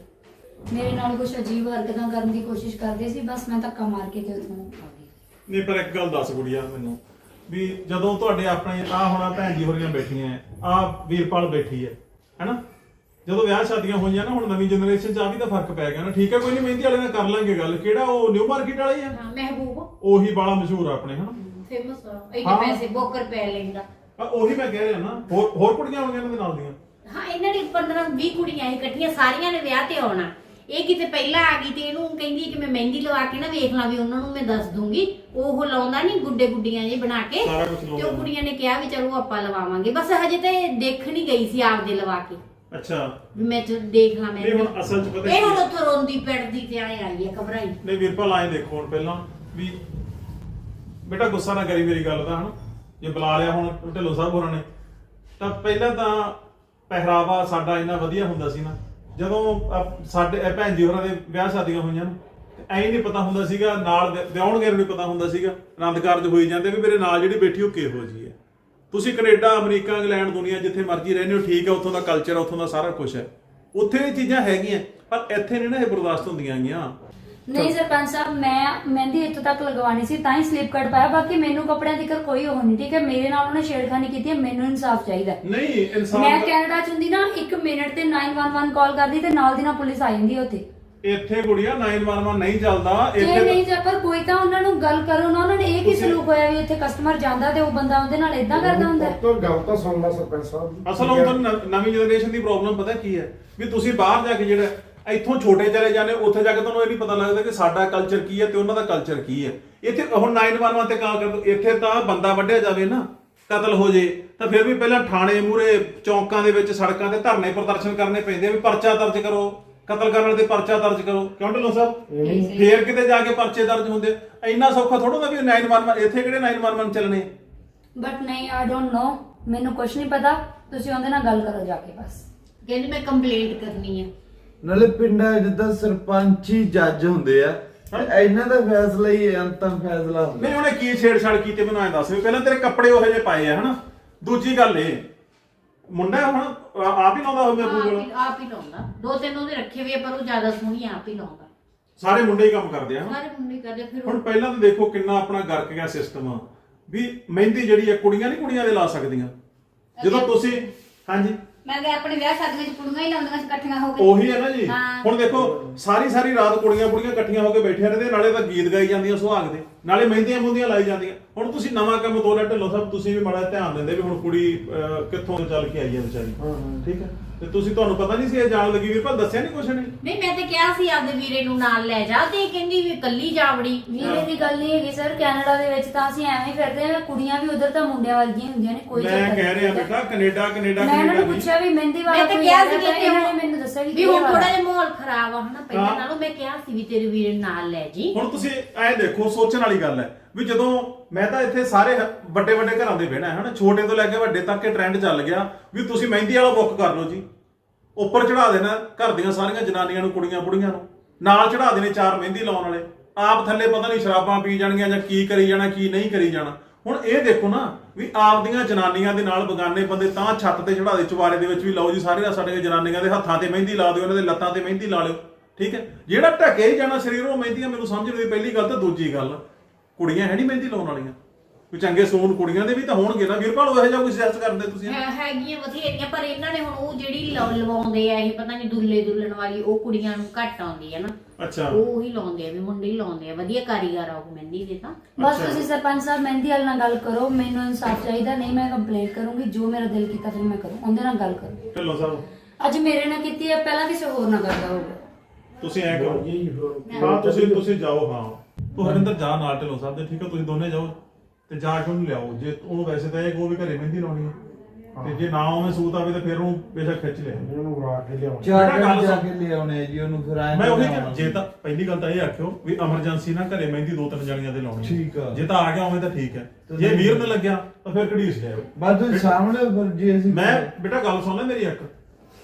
ਮੇਰੇ ਨਾਲ ਕੁਝ ਅਜੀਬ ਹਰਕਤਾਂ ਕਰਨ ਦੀ ਕੋਸ਼ਿਸ਼ ਕਰਦੇ ਸੀ ਬਸ ਮੈਂ ਧੱਕਾ ਮਾਰ ਕੇ ਤੇ ਉੱਥੋਂ ਆ ਗਈ। ਨਹੀਂ ਪਰ ਇੱਕ ਗੱਲ ਦੱਸ ਗੁੜੀਆ ਮੈਨੂੰ ਵੀ ਜਦੋਂ ਤੁਹਾਡੇ ਆਪਣੇ ਆ ਹੁਣਾ ਭੈਣ ਜੀ ਹੋਰੀਆਂ ਬੈਠੀਆਂ ਆ ਵੀਰਪਾਲ ਬੈਠੀ ਹੈ ਹੈਨਾ? ਜਦੋਂ ਵਿਆਹ ਸ਼ਾਦੀਆਂ ਹੋਈਆਂ ਨਾ ਹੁਣ ਨਵੀਂ ਜਨਰੇਸ਼ਨ ਚ ਆ ਵੀ ਤਾਂ ਫ਼ਰਕ ਪੈ ਗਿਆ ਨਾ ਠੀਕ ਹੈ ਕੋਈ ਨਹੀਂ ਮਹਿੰਦੀ ਵਾਲੇ ਨਾਲ ਕਰ ਲਾਂਗੇ ਗੱਲ। ਕਿਹੜਾ ਉਹ ਨਿਊ ਮਾਰਕੀਟ ਵਾਲਾ ਹੀ ਆ? ਹਾਂ ਮਹਿਬੂਬ। ਉਹੀ ਬਾਲਾ ਮਸ਼ਹੂਰ ਆ ਆਪਣੇ ਹਨਾ? ਫੇਮਸ ਆ। ਹਾਂ। ਇਹਦੇ ਪੈਸੇ ਬੋਕਰ ਪੈ ਲੈਂਦਾ। ਆ ਉਹੀ ਮੈਂ ਕਹਿ ਰਿਹਾ ਨਾ ਹੋਰ ਹੋਰ ਕੁੜੀਆਂ ਹੋਣਗੀਆਂ ਇਹਨਾਂ ਦੇ ਨਾਲ ਦੀਆਂ। ਹਾਂ ਇਹਨਾਂ ਦੀ 15 20 ਕੁੜੀਆਂ ਇਕੱਠੀਆਂ ਸਾਰੀਆਂ ਨੇ ਵਿਆਹ ਤੇ ਆਉਣਾ। ਇਹ ਕਿਤੇ ਪਹਿਲਾਂ ਆ ਗਈ ਤੇ ਇਹਨੂੰ ਕਹਿੰਦੀ ਕਿ ਮੈਂ ਮਹਿੰਦੀ ਲਵਾ ਕੇ ਨਾ ਵੇਖ ਲਾਂ ਵੀ ਉਹਨਾਂ ਨੂੰ ਮੈਂ ਦੱਸ ਦੂੰਗੀ। ਉਹ ਲਾਉਂਦਾ ਨਹੀਂ ਗੁੱਡੇ ਗੁੱਡੀਆਂ ਜੇ ਬਣਾ ਕੇ। ਸਾਰਾ ਕੁਛ ਤੇ ਲਾਉਂਦਾ। ਉਹ ਕੁੜੀਆਂ ਨੇ ਕਿਹਾ ਵੀ ਚਲੋ ਆਪਾਂ ਲਵਾਵਾਂਗੇ। ਬਸ ਹਜੇ ਤੇ ਦੇਖਣ ਹੀ ਗਈ ਸੀ ਆਪਦੇ ਲਵਾ ਕੇ। ਅੱਛਾ। ਵੀ ਮੈਂ ਚ ਦੇਖ ਲਾਂ ਮੈਂ ਨਹੀਂ ਹੁਣ ਅਸਲ ਚ ਪਤਾ ਇਹ ਕੀ ਹੁਣ? ਉੱਥੋਂ ਰੋਂਦੀ ਪੈੜਦੀ ਤੇ ਆਏ ਆਈ ਹੈ ਘਬਰਾਈ। ਨਹੀਂ ਵੀਰਪਾਲ ਆਏ ਦੇਖੋ ਹੁਣ ਪਹਿਲਾਂ ਵੀ ਬੇਟਾ ਗੁੱਸਾ ਨਾ ਕਰੀ ਮੇਰੀ ਗੱਲ ਦਾ ਹਨਾ? ਜੇ ਬੁਲਾ ਲਿਆ ਹੁਣ ਢਿੱਲੋਂ ਸਾਹਿਬ ਹੋਰਾਂ ਨੇ, ਤਾਂ ਪਹਿਲਾਂ ਤਾਂ ਪਹਿਰਾਵਾ ਸਾਡਾ ਇੰਨਾ ਵਧੀਆ ਹੁੰਦਾ ਸੀ ਨਾ, ਜਦੋਂ ਆਹ ਸਾਡੇ ਇਹ ਭੈਣ ਜੀ ਹੋਰਾਂ ਦੇ ਵਿਆਹ ਸ਼ਾਦੀਆਂ ਹੋਈਆਂ ਨਾ ਐਂ ਨਹੀਂ ਪਤਾ ਹੁੰਦਾ ਸੀਗਾ, ਨਾਲ ਵਿ- ਵਿਆਹੁਣਗੇ ਨੂੰ ਨਹੀਂ ਪਤਾ ਹੁੰਦਾ ਸੀਗਾ, ਆਨੰਦ ਕਾਰਜ ਹੋਈ ਜਾਂਦੇ ਵੀ ਮੇਰੇ ਨਾਲ ਜਿਹੜੀ ਬੈਠੀ ਉਹ ਕਿਹੋ ਜੀ ਹੈ। ਤੁਸੀਂ ਕੈਨੇਡਾ, ਅਮਰੀਕਾ, ਇੰਗਲੈਂਡ, ਦੁਨੀਆ ਜਿੱਥੇ ਮਰਜ਼ੀ ਰਹਿੰਦੇ ਹੋ, ਠੀਕ ਹੈ, ਉੱਥੋਂ ਦਾ ਕਲਚਰ ਉੱਥੋਂ ਦਾ ਸਾਰਾ ਕੁਝ ਹੈ। ਉੱਥੇ ਇਹ ਚੀਜ਼ਾਂ ਹੈਗੀਆਂ, ਪਰ ਇੱਥੇ ਨਹੀਂ ਨਾ ਇਹ ਬਰਦਾਸ਼ਤ ਹੁੰਦੀਆਂ ਗੀਆਂ ਨਹੀਂ ਸਰਪੰਚ ਸਾਹਿਬ ਮੈਂ ਮਹਿੰਦੀ ਇੱਥੋਂ ਤੱਕ ਲਗਵਾਣੀ ਸੀ ਤਾਂ ਹੀ ਸਲਿੱਪ ਕੱਟ ਪਾਇਆ ਬਾਕੀ ਮੈਨੂੰ ਕੱਪੜਿਆਂ ਦੀ ਕਰ ਕੋਈ ਉਹ ਨਹੀਂ ਠੀਕ ਹੈ ਮੇਰੇ ਨਾਲ ਉਹਨੇ ਛੇੜਖਾਨੀ ਕੀਤੀ ਹੈ ਮੈਨੂੰ ਇਨਸਾਫ ਚਾਹੀਦਾ ਹੈ। ਨਹੀਂ ਇਨਸਾਨ ਮੈਂ ਕੈਨੇਡਾ ਚ ਹੁੰਦੀ ਨਾ 1 ਮਿੰਟ ਤੇ 911 ਕਾਲ ਕਰਦੀ ਤੇ ਨਾਲ ਦੀ ਨਾਲ ਪੁਲਿਸ ਆ ਜਾਂਦੀ ਉੱਥੇ ਇੱਥੇ ਗੁੜੀਆ 911 ਨਹੀਂ ਚੱਲਦਾ ਜੇ ਇੱਥੇ ਨਹੀਂ ਜਾ ਪਰ ਕੋਈ ਤਾਂ ਉਹਨਾਂ ਨੂੰ ਗੱਲ ਕਰੋ ਨਾ ਉਹਨਾਂ ਨੇ ਇਹ ਕੀ ਸਲੂਕ ਹੋਇਆ ਵੀ ਇੱਥੇ ਕਸਟਮਰ ਜਾਂਦਾ ਤੇ ਉਹ ਬੰਦਾ ਉਹਦੇ ਨਾਲ ਇਦਾਂ ਕਰਦਾ ਹੁੰਦਾ ਹੈ? ਗੱਲ ਤਾਂ ਸੁਣ ਲੈ ਸਰਪੰਚ ਸਾਹਿਬ ਦੀ। ਅਸਲ ਹੁਣ ਤੁਹਾਨੂੰ ਨਵੀਂ ਜਨਰੇਸ਼ਨ ਦੀ ਪ੍ਰੋਬਲਮ ਪਤਾ ਕੀ ਹੈ ਵੀ ਤੁਸੀਂ ਬਾਹਰ ਜਾ ਕੇ ਜਿਹੜਾ ਇੱਥੋਂ ਛੋਟੇ ਚਲੇ ਜਾਂਦੇ ਉੱਥੇ ਜਾ ਕੇ ਤੁਹਾਨੂੰ ਇਹ ਨਹੀਂ ਪਤਾ ਲੱਗਦਾ ਕਿ ਸਾਡਾ ਕਲਚਰ ਕੀ ਹੈ ਤੇ ਉਹਨਾਂ ਦਾ ਕਲਚਰ ਕੀ ਹੈ। ਇੱਥੇ ਹੁਣ 911 ਤੇ ਕਾਲ ਕਰ ਇੱਥੇ ਤਾਂ ਬੰਦਾ ਵੱਢਿਆ ਜਾਵੇ ਨਾ ਕਤਲ ਹੋ ਜੇ ਤਾਂ ਫਿਰ ਵੀ ਪਹਿਲਾਂ ਥਾਣੇ ਮੂਰੇ ਚੌਂਕਾਂ ਦੇ ਵਿੱਚ ਸੜਕਾਂ ਤੇ ਧਰਨੇ ਪ੍ਰਦਰਸ਼ਨ ਕਰਨੇ ਪੈਂਦੇ ਆ ਵੀ ਪਰਚਾ ਦਰਜ ਕਰੋ ਕਤਲ ਕਰਨ ਦੇ ਪਰਚਾ ਦਰਜ ਕਰੋ। ਕਿਉਂ ਢਿੱਲੋਂ ਸਾਹਿਬ? ਫੇਰ ਕਿਤੇ ਜਾ ਕੇ ਪਰਚੇ ਦਰਜ ਹੁੰਦੇ। ਇੰਨਾ ਸੌਖਾ ਥੋੜਾ ਹੁੰਦਾ ਵੀ 911 ਇੱਥੇ ਕਿਹੜੇ 911 ਚੱਲਣੇ? ਬਟ ਨਹੀਂ ਆਈ ਡੋਨਟ ਨੋ ਮੈਨੂੰ ਕੁਝ ਨਹੀਂ ਪਤਾ। ਤੁਸੀਂ ਉਹਦੇ ਨਾਲ ਗੱਲ ਕਰੋ ਜਾ ਕੇ ਬਸ। ਕਹਿੰਦੀ ਮੈਂ ਕੰਪਲੇਂਟ ਕਰਨੀ ਹੈ ਨਾਲੇ ਪਿੰਡਾਂ 'ਚ ਜਿੱਦਾਂ ਸਰਪੰਚ ਜੱਜ ਹੁੰਦੇ ਆ। ਤੇ ਇਹਨਾਂ ਦਾ ਫੈਸਲਾ ਹੀ ਅੰਤਮ ਫੈਸਲਾ ਹੁੰਦਾ। ਨਹੀਂ ਉਹਨੇ ਕੀ ਛੇੜਛਾੜ ਕੀਤੀ ਮੈਨੂੰ ਐਂ ਦੱਸ ਵੀ ਪਹਿਲਾਂ ਤੇਰੇ ਕੱਪੜੇ ਉਹੋ ਜਿਹੇ ਪਾਏ ਆ ਹਨਾ? ਦੂਜੀ ਗੱਲ ਇਹ ਮੁੰਡਾ ਹੁਣ ਆ- ਆਪ ਹੀ ਲਾਉਂਦਾ ਹੋਵੇ ਆਪ ਗੂਗਲ ਹੀ ਆਪ ਹੀ ਲਾਉਂਦਾ। ਦੋ ਤਿੰਨ ਉਹਦੇ ਰੱਖੇ ਹੋਏ ਆ, ਪਰ ਉਹ ਜ਼ਿਆਦਾ ਸੋਹਣੀ ਆਪ ਹੀ ਲਾਉਂਦਾ। ਸਾਰੇ ਮੁੰਡੇ ਹੀ ਕੰਮ ਕਰਦੇ ਆ ਹਨਾ? ਸਾਰੇ ਮੁੰਡੇ ਕਰਦੇ ਫਿਰ ਹੁਣ ਉਹ ਪਹਿਲਾਂ ਤਾਂ ਦੇਖੋ ਕਿੰਨਾ ਆਪਣਾ ਗਰਕ ਗਿਆ ਸਿਸਟਮ ਆ ਵੀ ਮਹਿੰਦੀ ਜਿਹੜੀ ਆ ਕੁੜੀਆਂ ਨਹੀਂ ਕੁੜੀਆਂ ਦੇ ਲਾ ਸਕਦੀਆਂ। ਜਦੋਂ ਤੁਸੀਂ ਹਾਂਜੀ। ਮੈਂ ਕਿਹਾ ਆਪਣੇ ਵਿਆਹ ਸ਼ਾਦੀਆਂ 'ਚ ਕੁੜੀਆਂ ਹੀ ਲਾਉਂਦੀਆਂ ਸੀ ਇਕੱਠੀਆਂ ਹੋ ਕੇ। ਉਹੀ ਹੈ ਨਾ ਜੀ। ਹਾਂ। ਹੁਣ ਦੇਖੋ ਸਾਰੀ ਸਾਰੀ ਰਾਤ ਕੁੜੀਆਂ ਕੁੜੀਆਂ ਇਕੱਠੀਆਂ ਹੋ ਕੇ ਬੈਠੀਆਂ ਰਹਿੰਦੇ ਨਾਲੇ ਤਾਂ ਗੀਤ ਗਾਈ ਜਾਂਦੀਆਂ ਸੁਹਾਗ ਦੇ। ਨਾਲੇ ਮਹਿੰਦੀਆਂ ਮੁੰਦੀਆਂ ਲਾਈ ਜਾਂਦੀਆਂ। ਹੁਣ ਤੁਸੀਂ ਨਵਾਂ ਕੰਮ ਤੋਲਿਆ ਢਿੱਲੋਂ ਸਾਹਿਬ ਤੁਸੀਂ ਵੀ ਮਾੜਾ ਧਿਆਨ ਦਿੰਦੇ ਵੀ ਹੁਣ ਕੁੜੀ ਅਹ, ਕਿੱਥੋਂ ਚੱਲ ਕੇ ਆਈ ਹੈ ਵਿਚਾਰੀ। ਠੀਕ ਹੈ? ਤੇ ਤੁਸੀਂ ਤੁਹਾਨੂੰ ਪਤਾ ਨਹੀਂ ਸੀ ਇਹ ਜਾਣ ਲੱਗੀ ਵੀ ਪਰ ਦੱਸਿਆ ਨਹੀਂ ਕੁਛ ਨੇ? ਨਹੀਂ ਮੈਂ ਤੇ ਕਿਹਾ ਸੀ ਆਪਦੇ ਵੀਰੇ ਨੂੰ ਨਾਲ ਲੈ ਜਾ ਤੇ ਇਹ ਕਹਿੰਦੀ ਵੀ ਕੱਲੀ ਜਾਵੜੀ। ਵੀਰੇ ਦੀ ਗੱਲ ਨਹੀਂ ਹੈਗੀ ਸਰ ਕੈਨੇਡਾ ਦੇ ਵਿੱਚ ਤਾਂ ਅਸੀਂ ਐਵੇਂ ਹੀ ਫਿਰਦੇ ਹਾਂ ਕੁੜੀਆਂ ਵੀ ਉਧਰ ਤਾਂ ਮੁੰਡਿਆਂ ਵਰਗੀਆਂ ਹੁੰਦੀਆਂ ਨੇ ਕੋਈ ਮੈਂ ਚੱਕਰ ਕਹਿ ਰਿਹਾ। ਬੇਟਾ ਕੈਨੇਡਾ ਕੈਨੇਡਾ ਮੈਂ ਇਹਨਾਂ ਕੈਨੇਡਾ ਨੂੰ ਪੁੱਛਿਆ ਵੀ ਮਹਿੰਦੀ ਵਾਲਾ ਮੈਂ ਤਾਂ ਕੋਈ ਕਿਹਾ ਹੈਗਾ ਸੀ ਤਾਂ ਕਿ ਇਹਨਾਂ ਨੇ ਮੈਨੂੰ ਦੱਸਿਆ ਵੀ ਵੀ ਹੁਣ ਥੋੜਾ ਜਿਹਾ ਮਾਹੌਲ ਖਰਾਬ ਆ ਹਨਾ ਪਹਿਲਾਂ ਹਾਂ। ਨਾਲੋਂ ਮੈਂ ਕਿਹਾ ਸੀ ਵੀ ਤੇਰੇ ਵੀਰੇ ਨੂੰ ਨਾਲ ਲੈ ਜੀ। ਹੁਣ ਤੁਸੀਂ ਐ ਦੇਖੋ ਸੋਚਣ ਵਾਲੀ ਗੱਲ ਹੈ। ਵੀ ਜਦੋਂ ਮੈਂ ਤਾਂ ਇੱਥੇ ਸਾਰੇ ਵੱਡੇ ਵੱਡੇ ਘਰਾਂ ਦੇ ਬਹਿਣਾ ਹੈ, ਹਨਾ? ਛੋਟੇ ਤੋਂ ਲੈ ਕੇ ਵੱਡੇ ਤੱਕ ਇਹ ਟ੍ਰੈਂਡ ਚੱਲ ਗਿਆ ਵੀ ਤੁਸੀਂ ਮਹਿੰਦੀ ਵਾਲਾ ਬੁੱਕ ਕਰ ਲਓ ਜੀ। ਉੱਪਰ ਚੜਾ ਦੇਣਾ ਘਰ ਦੀਆਂ ਸਾਰੀਆਂ ਜਨਾਨੀਆਂ ਨੂੰ, ਕੁੜੀਆਂ ਬੁੜੀਆਂ ਨੂੰ। ਨਾਲ ਚੜਾ ਦੇਣੇ ਚਾਰ ਮਹਿੰਦੀ ਲਾਉਣ ਵਾਲੇ। ਆਪ ਥੱਲੇ ਪਤਾ ਨਹੀਂ ਸ਼ਰਾਬਾਂ ਪੀ ਜਾਣਗੀਆਂ ਜਾਂ ਕੀ ਕਰੀ ਜਾਣਾ, ਕੀ ਨਹੀਂ ਕਰੀ ਜਾਣਾ। ਹੁਣ ਇਹ ਦੇਖੋ ਨਾ ਵੀ ਆਪਦੀਆਂ ਜਨਾਨੀਆਂ ਦੇ ਨਾਲ ਬਗਾਨੇ ਬੰਦੇ ਤਾਂ ਛੱਤ ਤੇ ਚੜਾ ਦੇ, ਚੁਬਾਰੇ ਦੇ ਵਿੱਚ ਵੀ ਲਾਓ ਜੀ, ਸਾਰੀਆਂ ਸਾਡੀਆਂ ਜਨਾਨੀਆਂ ਦੇ ਹੱਥਾਂ ਤੇ ਮਹਿੰਦੀ ਲਾ ਦਿਓ, ਇਹਨਾਂ ਦੇ ਲੱਤਾਂ ਤੇ ਮਹਿੰਦੀ ਲਾ ਲਿਓ। ਠੀਕ ਹੈ? ਜਿਹੜਾ ਢਕੇ ਹੀ ਜਾਣਾ ਸਰੀਰ, ਉਹ ਮਹਿੰਦੀਆਂ ਮੈਨੂੰ ਸਮਝ ਨਹੀਂ ਪਹਿਲੀ ਗੱਲ ਤਾਂ ਦੂਜੀ ਗੱਲ। ਕੁੜੀਆਂ ਹੈ ਨਹੀਂ ਮਹਿੰਦੀ ਲਾਉਣ ਵਾਲੀਆਂ। ਕੋਈ ਚੰਗੇ ਸੂਨ ਕੁੜੀਆਂ ਦੇ ਵੀ ਤਾਂ ਹੋਣਗੇ ਨਾ। ਵੀਰਪਾਲ ਉਹ ਇਹੋ ਜਿਹਾ ਕੋਈ ਸੁਜੈਸਟ ਕਰਦੇ ਤੁਸੀਂ? ਹੈ- ਹੈਗੀਆਂ ਬਥੇਰੀਆਂ ਪਰ ਇਹਨਾਂ ਨੇ ਹੁਣ ਉਹ ਜਿਹੜੀ ਲ- ਲਵਾਉਂਦੇ ਆ ਇਹ ਪਤਾ ਨਹੀਂ ਦੁੱਲੇ ਦੁੱਲਣ ਵਾਲੀ ਉਹ ਕੁੜੀਆਂ ਨੂੰ ਘੱਟ ਆਉਂਦੀ ਹੈ ਨਾ। ਅੱਛਾ। ਉਹ ਹੀ ਲਾਉਂਦੇ ਆ ਵੀ ਮੁੰਡੇ ਹੀ ਲਾਉਂਦੇ ਆ। ਵਧੀਆ ਕਾਰੀਗਰ ਆ ਉਹ ਮਹਿੰਦੀ ਦੇ ਤਾਂ। ਬਸ ਤੁਸੀਂ ਸਰਪੰਚ ਸਾਹਿਬ ਮਹਿੰਦੀ ਵਾਲੇ ਨਾਲ ਗੱਲ ਕਰੋ। ਮੈਨੂੰ ਇਨਸਾਫ ਚਾਹੀਦਾ ਨਹੀਂ ਮੈਂ ਕੰਪਲੇਂਟ ਕਰੂੰਗੀ। ਜੋ ਮੇਰਾ ਦਿਲ ਕੀਤਾ ਫਿਰ ਮੈਂ ਕਰੂੰ। ਉਹਦੇ ਨਾਲ ਗੱਲ ਕਰੋ। ਢਿੱਲੋਂ ਸਾਹਿਬ। ਅੱਜ ਮੇਰੇ ਨਾਲ ਕੀਤੀ ਹੈ ਪਹਿਲਾਂ ਕਿਸੇ ਹੋਰ ਨਾਲ ਕਰਦਾ ਹੋਊਗਾ ਤੁਸੀਂ ਐ ਕਰੋ। ਹਾਂ ਤੁਸੀਂ ਤੁਸੀਂ ਜਾਓ ਹਾਂ। ਤੂੰ ਹਰਿੰਦਰ ਜਾ ਨਾਲ ਢਿੱਲੋਂ ਸਾਹਿਬ ਦੇ ਠੀਕ ਹੈ ਤੁਸੀਂ ਦੋਨੇ ਜਾਓ ਤੇ ਜਾ ਕੇ ਉਹਨੂੰ ਲਿਆਓ। ਜੇ ਉਹਨੂੰ ਵੈਸੇ ਤਾਂ ਇਹ ਕੋ ਵੀ ਘਰੇ ਮਹਿੰਦੀ ਲਾਉਣੀ ਹੈ ਤੇ ਜੇ ਨਾ ਉਹਨੇ ਸੂਤ ਆਵੇ ਤਾਂ ਫਿਰ ਉਹਨੂੰ ਬੇਸ਼ੱਕ ਖਿੱਚ ਲਿਆ। ਇਹਨੂੰ ਬੁਲਾ ਕੇ ਲਿਆਉਣਾ। ਚਾਰ ਬੇਟਾ ਗੱਲ ਜਾ ਸੁਣ। ਕੇ ਲਿਆਉਣੇ ਜੀ ਉਹਨੂੰ ਫਿਰ ਆਏ ਮੈਂ ਉਹੀ ਕਿਹਾ, ਜੇ ਤਾਂ ਪਹਿਲੀ ਗੱਲ ਤਾਂ ਇਹ ਆਖਿਓ ਵੀ ਐਮਰਜੈਂਸੀ ਨਾ ਘਰੇ ਮਹਿੰਦੀ ਦੋ ਤਿੰਨ ਜਣੀਆਂ ਦੇ ਲਾਉਣੀ ਹੈ। ਠੀਕ ਆ। ਜੇ ਤਾਂ ਆ ਗਿਆ ਉਵੇਂ ਤਾਂ ਠੀਕ ਹੈ ਜੇ ਵੀਰ ਨੇ ਲੱਗਿਆ ਤਾਂ ਫਿਰ ਘੜੀਸ ਲਿਆਓ। ਤੁਸੀਂ ਸਾਹਮਣੇ ਫਿਰ ਜੇ ਅਸੀਂ ਮੈਂ ਬੇਟਾ ਗੱਲ ਸੁਣ ਲੈ ਮੇਰੀ ਇੱਕ।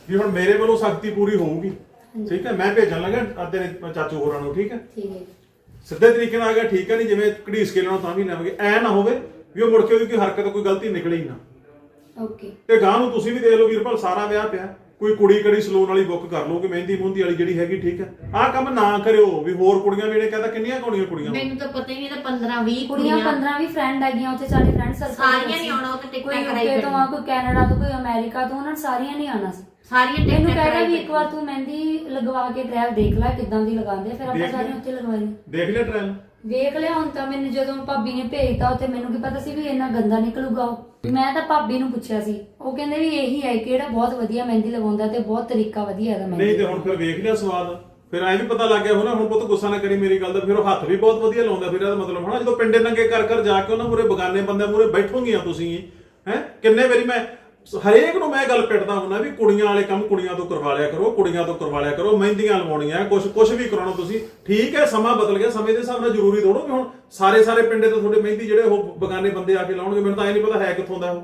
ਵੀ ਹੁਣ ਮੇਰੇ ਵੱਲੋਂ ਸਖਤੀ ਪੂਰੀ ਹੋਊਗੀ। ਠੀਕ ਹੈ ਮੈਂ ਭੇਜਣ ਲੱਗਾ ਆ ਤੇਰੇ ਚਾਚੂ ਹੋਰਾਂ ਨੂੰ ਠੀਕ ਹੈ ਠੀਕ ਹੈ ਸਿੱਧੇ ਤਰੀਕੇ ਨਾਲ ਆ ਗਿਆ ਠੀਕ ਹੈ ਨਹੀਂ ਜਿਵੇਂ ਘੜੀਸ ਕੇ ਲੈਣਾ ਤਾਂ ਵੀ ਲੈਵਾਂਗੇ ਐ ਨਾ ਹੋਵੇ ਵੀ ਉਹ ਮੁੜ ਕੇ ਉਹਦੀ ਕੋਈ ਹਰਕਤ ਕੋਈ ਗਲਤੀ ਨਿਕਲੇ ਹੀ ਨਾ। ਓਕੇ ਤੇ ਗਾਂ ਨੂੰ ਤੁਸੀਂ ਵੀ ਦੇਖ ਲਓ ਵੀਰਪਾਲ ਸਾਰਾ ਵਿਆਹ ਪਿਆ। ਕੋਈ ਕੁੜੀ ਕੜੀ ਸਲੂਨ ਵਾਲੀ ਬੁੱਕ ਕਰ ਲਓ ਕਿ ਮਹਿੰਦੀ ਮੁੰਦੀ ਵਾਲੀ ਜਿਹੜੀ ਹੈਗੀ ਠੀਕ ਹੈ। ਆਹ ਕੰਮ ਨਾ ਕਰਿਓ ਵੀ ਹੋਰ ਕੁੜੀਆਂ ਵੀ ਇਹਨੇ ਕਹਿੰਦਾ ਕਿੰਨੀਆਂ ਕੋਣੀਆਂ ਕੁੜੀਆਂ। ਮੈਨੂੰ ਤਾਂ ਪਤਾ ਹੀ ਨਹੀਂ ਤਾਂ 15 20 ਕੁੜੀਆਂ 15 ਵੀ ਫਰੈਂਡ ਹੈਗੀਆਂ ਉੱਥੇ ਸਾਡੇ ਫਰੈਂਡ ਸਰਕਲ ਸਾਰੀਆਂ ਨਹੀਂ ਆਉਣਾ, ਉੱਥੇ ਟਿਕਟਾਂ ਕੋਈ ਕਰਾਈ UK ਤੋਂ ਆ। ਕੋਈ ਕੈਨੇਡਾ ਤੋਂ ਕੋਈ ਅਮਰੀਕਾ ਤੋਂ ਉਹਨਾਂ ਨੇ ਸਾਰੀਆਂ ਨਹੀਂ ਆਉਣਾ ਸੀ। ਸਾਰੀਆਂ ਮੈਨੂੰ ਟਿਕਟਾਂ ਕਹਿੰਦਾ ਵੀ ਇੱਕ ਵਾਰ ਤੂੰ ਮਹਿੰਦੀ ਲਗਵਾ ਕੇ ਟ੍ਰਾਇਲ ਦੇਖ ਲੈ ਕਿਦਾਂ ਦੀ ਲਗਾਉਂਦੇ ਆ, ਫਿਰ ਆਪਾਂ ਦੇਖ ਸਾਰੀਆਂ ਲਿਆ। ਉੱਥੇ ਦੇਖ ਲਿਆ ਟ੍ਰਾਇਲ ਵੇਖ ਲਿਆ ਹੁਣ ਤਾਂ ਮੈਨੂੰ ਜਦੋਂ ਭਾਬੀ ਨੇ ਭੇਜਤਾ ਉੱਥੇ ਮੈਨੂੰ ਕੀ ਪਤਾ ਸੀ ਵੀ ਇੰਨਾ ਗੰਦਾ ਨਿਕਲੂਗਾ ਉਹ। ਮੈਂ ਤਾਂ ਭਾਬੀ ਨੂੰ ਪੁੱਛਿਆ ਸੀ। ਉਹ ਕਹਿੰਦੇ ਵੀ ਇਹੀ ਹੈ ਕਿਹੜਾ ਬਹੁਤ ਵਧੀਆ ਮਹਿੰਦੀ ਲਗਾਉਂਦਾ ਤੇ ਬਹੁਤ ਤਰੀਕਾ ਵਧੀਆ ਹੈਗਾ ਨਹੀਂ ਮਹਿੰਦੀ ਤੇ ਹੁਣ ਫਿਰ ਵੇਖ ਲਿਆ ਸਵਾਦ। ਫਿਰ ਐਂ ਵੀ ਪਤਾ ਲੱਗ ਗਿਆ ਹੋਣਾ ਹੁਣ ਪੁੱਤ ਗੁੱਸਾ ਨਾ ਕਰੀ ਮੇਰੀ ਗੱਲ ਦਾ ਫਿਰ ਉਹ ਹੱਥ ਵੀ ਬਹੁਤ ਵਧੀਆ ਲਾਉਂਦਾ ਫਿਰ ਇਹਦਾ ਮਤਲਬ ਹਨਾ ਜਦੋਂ ਪਿੰਡੇ ਨੰਗੇ ਕਰ ਕਰ ਜਾ ਕੇ ਉਹਨਾਂ ਮੂਰੇ ਬਗਾਨੇ ਬੰਦੇ ਮੂਰੇ ਬੈਠੋਗੀਆਂ ਤੁਸੀਂ ਹੈ? ਕਿੰਨੇ ਵਾਰੀ ਮੈਂ ਹਰੇਕ ਨੂੰ ਮੈਂ ਗੱਲ ਪਿੱਟਦਾ ਹੁੰਦਾ ਵੀ ਕੁੜੀਆਂ ਵਾਲੇ ਕੰਮ ਕੁੜੀਆਂ ਤੋਂ ਕਰਵਾ ਲਿਆ ਕਰੋ ਕੁੜੀਆਂ ਤੋਂ ਕਰਵਾ ਲਿਆ ਕਰੋ ਮਹਿੰਦੀਆਂ ਲਵਾਉਣੀਆਂ ਕੁਝ ਕੁਝ ਵੀ ਕਰਾਉਣਾ ਤੁਸੀਂ। ਠੀਕ ਹੈ ਸਮਾਂ ਬਦਲ ਗਿਆ ਸਮੇਂ ਦੇ ਹਿਸਾਬ ਨਾਲ ਜ਼ਰੂਰੀ ਥੋੜੋ ਵੀ ਹੁਣ ਸਾਰੇ ਸਾਰੇ ਪਿੰਡੇ ਤੋਂ ਤੁਹਾਡੇ ਮਹਿੰਦੀ ਜਿਹੜੇ ਉਹ ਬਗਾਨੇ ਬੰਦੇ ਆ ਕੇ ਲਾਉਣਗੇ ਮੈਨੂੰ ਤਾਂ ਇਹ ਨਹੀਂ ਪਤਾ ਹੈ ਕਿੱਥੋਂ ਦਾ ਉਹ।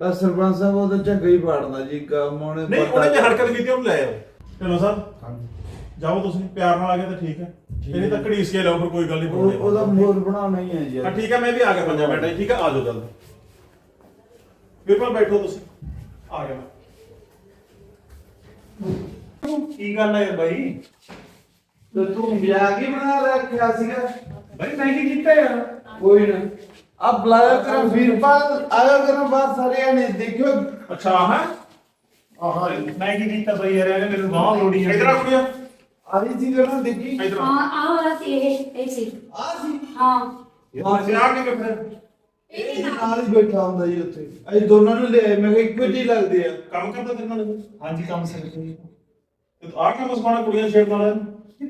ਤਾਂ ਸਰਪੰਚ ਸਾਹਿਬ ਉਹ ਤਾਂ ਝੱਗਾ ਹੀ ਪਾੜਦਾ ਜੀ ਕੰਮ ਉਹਨੇ ਨਹੀਂ ਉਹਨੇ ਜੇ ਹਰਕਤ ਕੀਤੀ ਉਹਨੂੰ ਲੈ ਆਓ। ਚਲੋ ਸਾਹਿਬ ਜਾਓ ਤੁਸੀਂ ਪਿਆਰ ਨਾਲ ਆ ਗਏ ਤਾਂ ਠੀਕ ਹੈ। ਇਹਨੇ ਤਾਂ ਘੜੀਸ ਕੇ ਲਾਓ ਫਿਰ ਕੋਈ ਗੱਲ ਨਹੀਂ ਉਹ- ਬਣਾਉਣੀ ਉਹਦਾ ਮੋਰ ਬਣਾਉਣਾ ਹੀ ਹੈ ਜੀ। ਹਾਂ ਠੀਕ ਹੈ ਮੈਂ ਵੀ ਆ ਗਿਆ ਪੰਜਾਂ ਮਿੰਟਾਂ 'ਚ, ਠੀਕ ਹੈ ਆ ਜਾਓ ਜਲਦੀ। ਬਿਲਕੁਲ ਬੈਠੋ ਤੁਸੀਂ। ਆ ਗਿਆ। ਮੈਂ ਕੀ ਗੱਲ ਹੈ ਬਾਈ? ਤੇ ਤੂੰ ਵਿਆਹ ਕੀ ਬਣਾ ਰੱਖਿਆ ਸੀਗਾ? ਬਾਈ ਮੈਂ ਕੀ ਕੀਤਾ ਯਾਰ? ਕੋਈ ਨਾ। ਅਬ ਬੁਲਾਇਆ ਕਰ ਵੀਰਪਾਲ ਆਇਆ ਕਰ ਬਾਹਰ ਸਾਰੇ ਨੇ ਦੇਖਿਓ। ਅੱਛਾ ਹੈ। ਆਹਾਂ। ਮੈਂ ਕੀ ਕੀਤਾ ਬਾਈ ਯਾਰ ਇਹਨੇ ਮੈਨੂੰ ਬਾਹ ਲੋੜੀ ਇਧਰ ਆ ਕੁੜੀਆਂ। ਆਹੀ ਸੀ ਜਿਹੜਾ ਦੇਖੀ। ਇਧਰ ਆ। ਹਾਂ ਆਹ ਵਾਲਾ ਸੀ ਇਹ ਇਹ ਸੀ। ਆ ਸੀ? ਹਾਂ। ਇਹ ਆ ਕੇ ਫਿਰ ਇਹ ਨਾਲ ਹੀ ਬੈਠਾ ਹੁੰਦਾ ਜੀ ਉੱਥੇ। ਅਸੀਂ ਦੋਨਾਂ ਨੂੰ ਲਿਆਏ ਮੈਂ ਕਿਹਾ ਇੱਕੋ ਜਿਹੀ ਲੱਗਦੇ ਆ। ਕੰਮ ਕਰਦਾ ਤੇਰੇ ਨਾਲ ਹਾਂਜੀ ਕੰਮ ਸਿੱਖ ਤੇ ਆ ਕੇ ਮਸਕਾਣਾ ਕੁੜੀਆਂ ਛੇੜਨ ਵਾਲਾ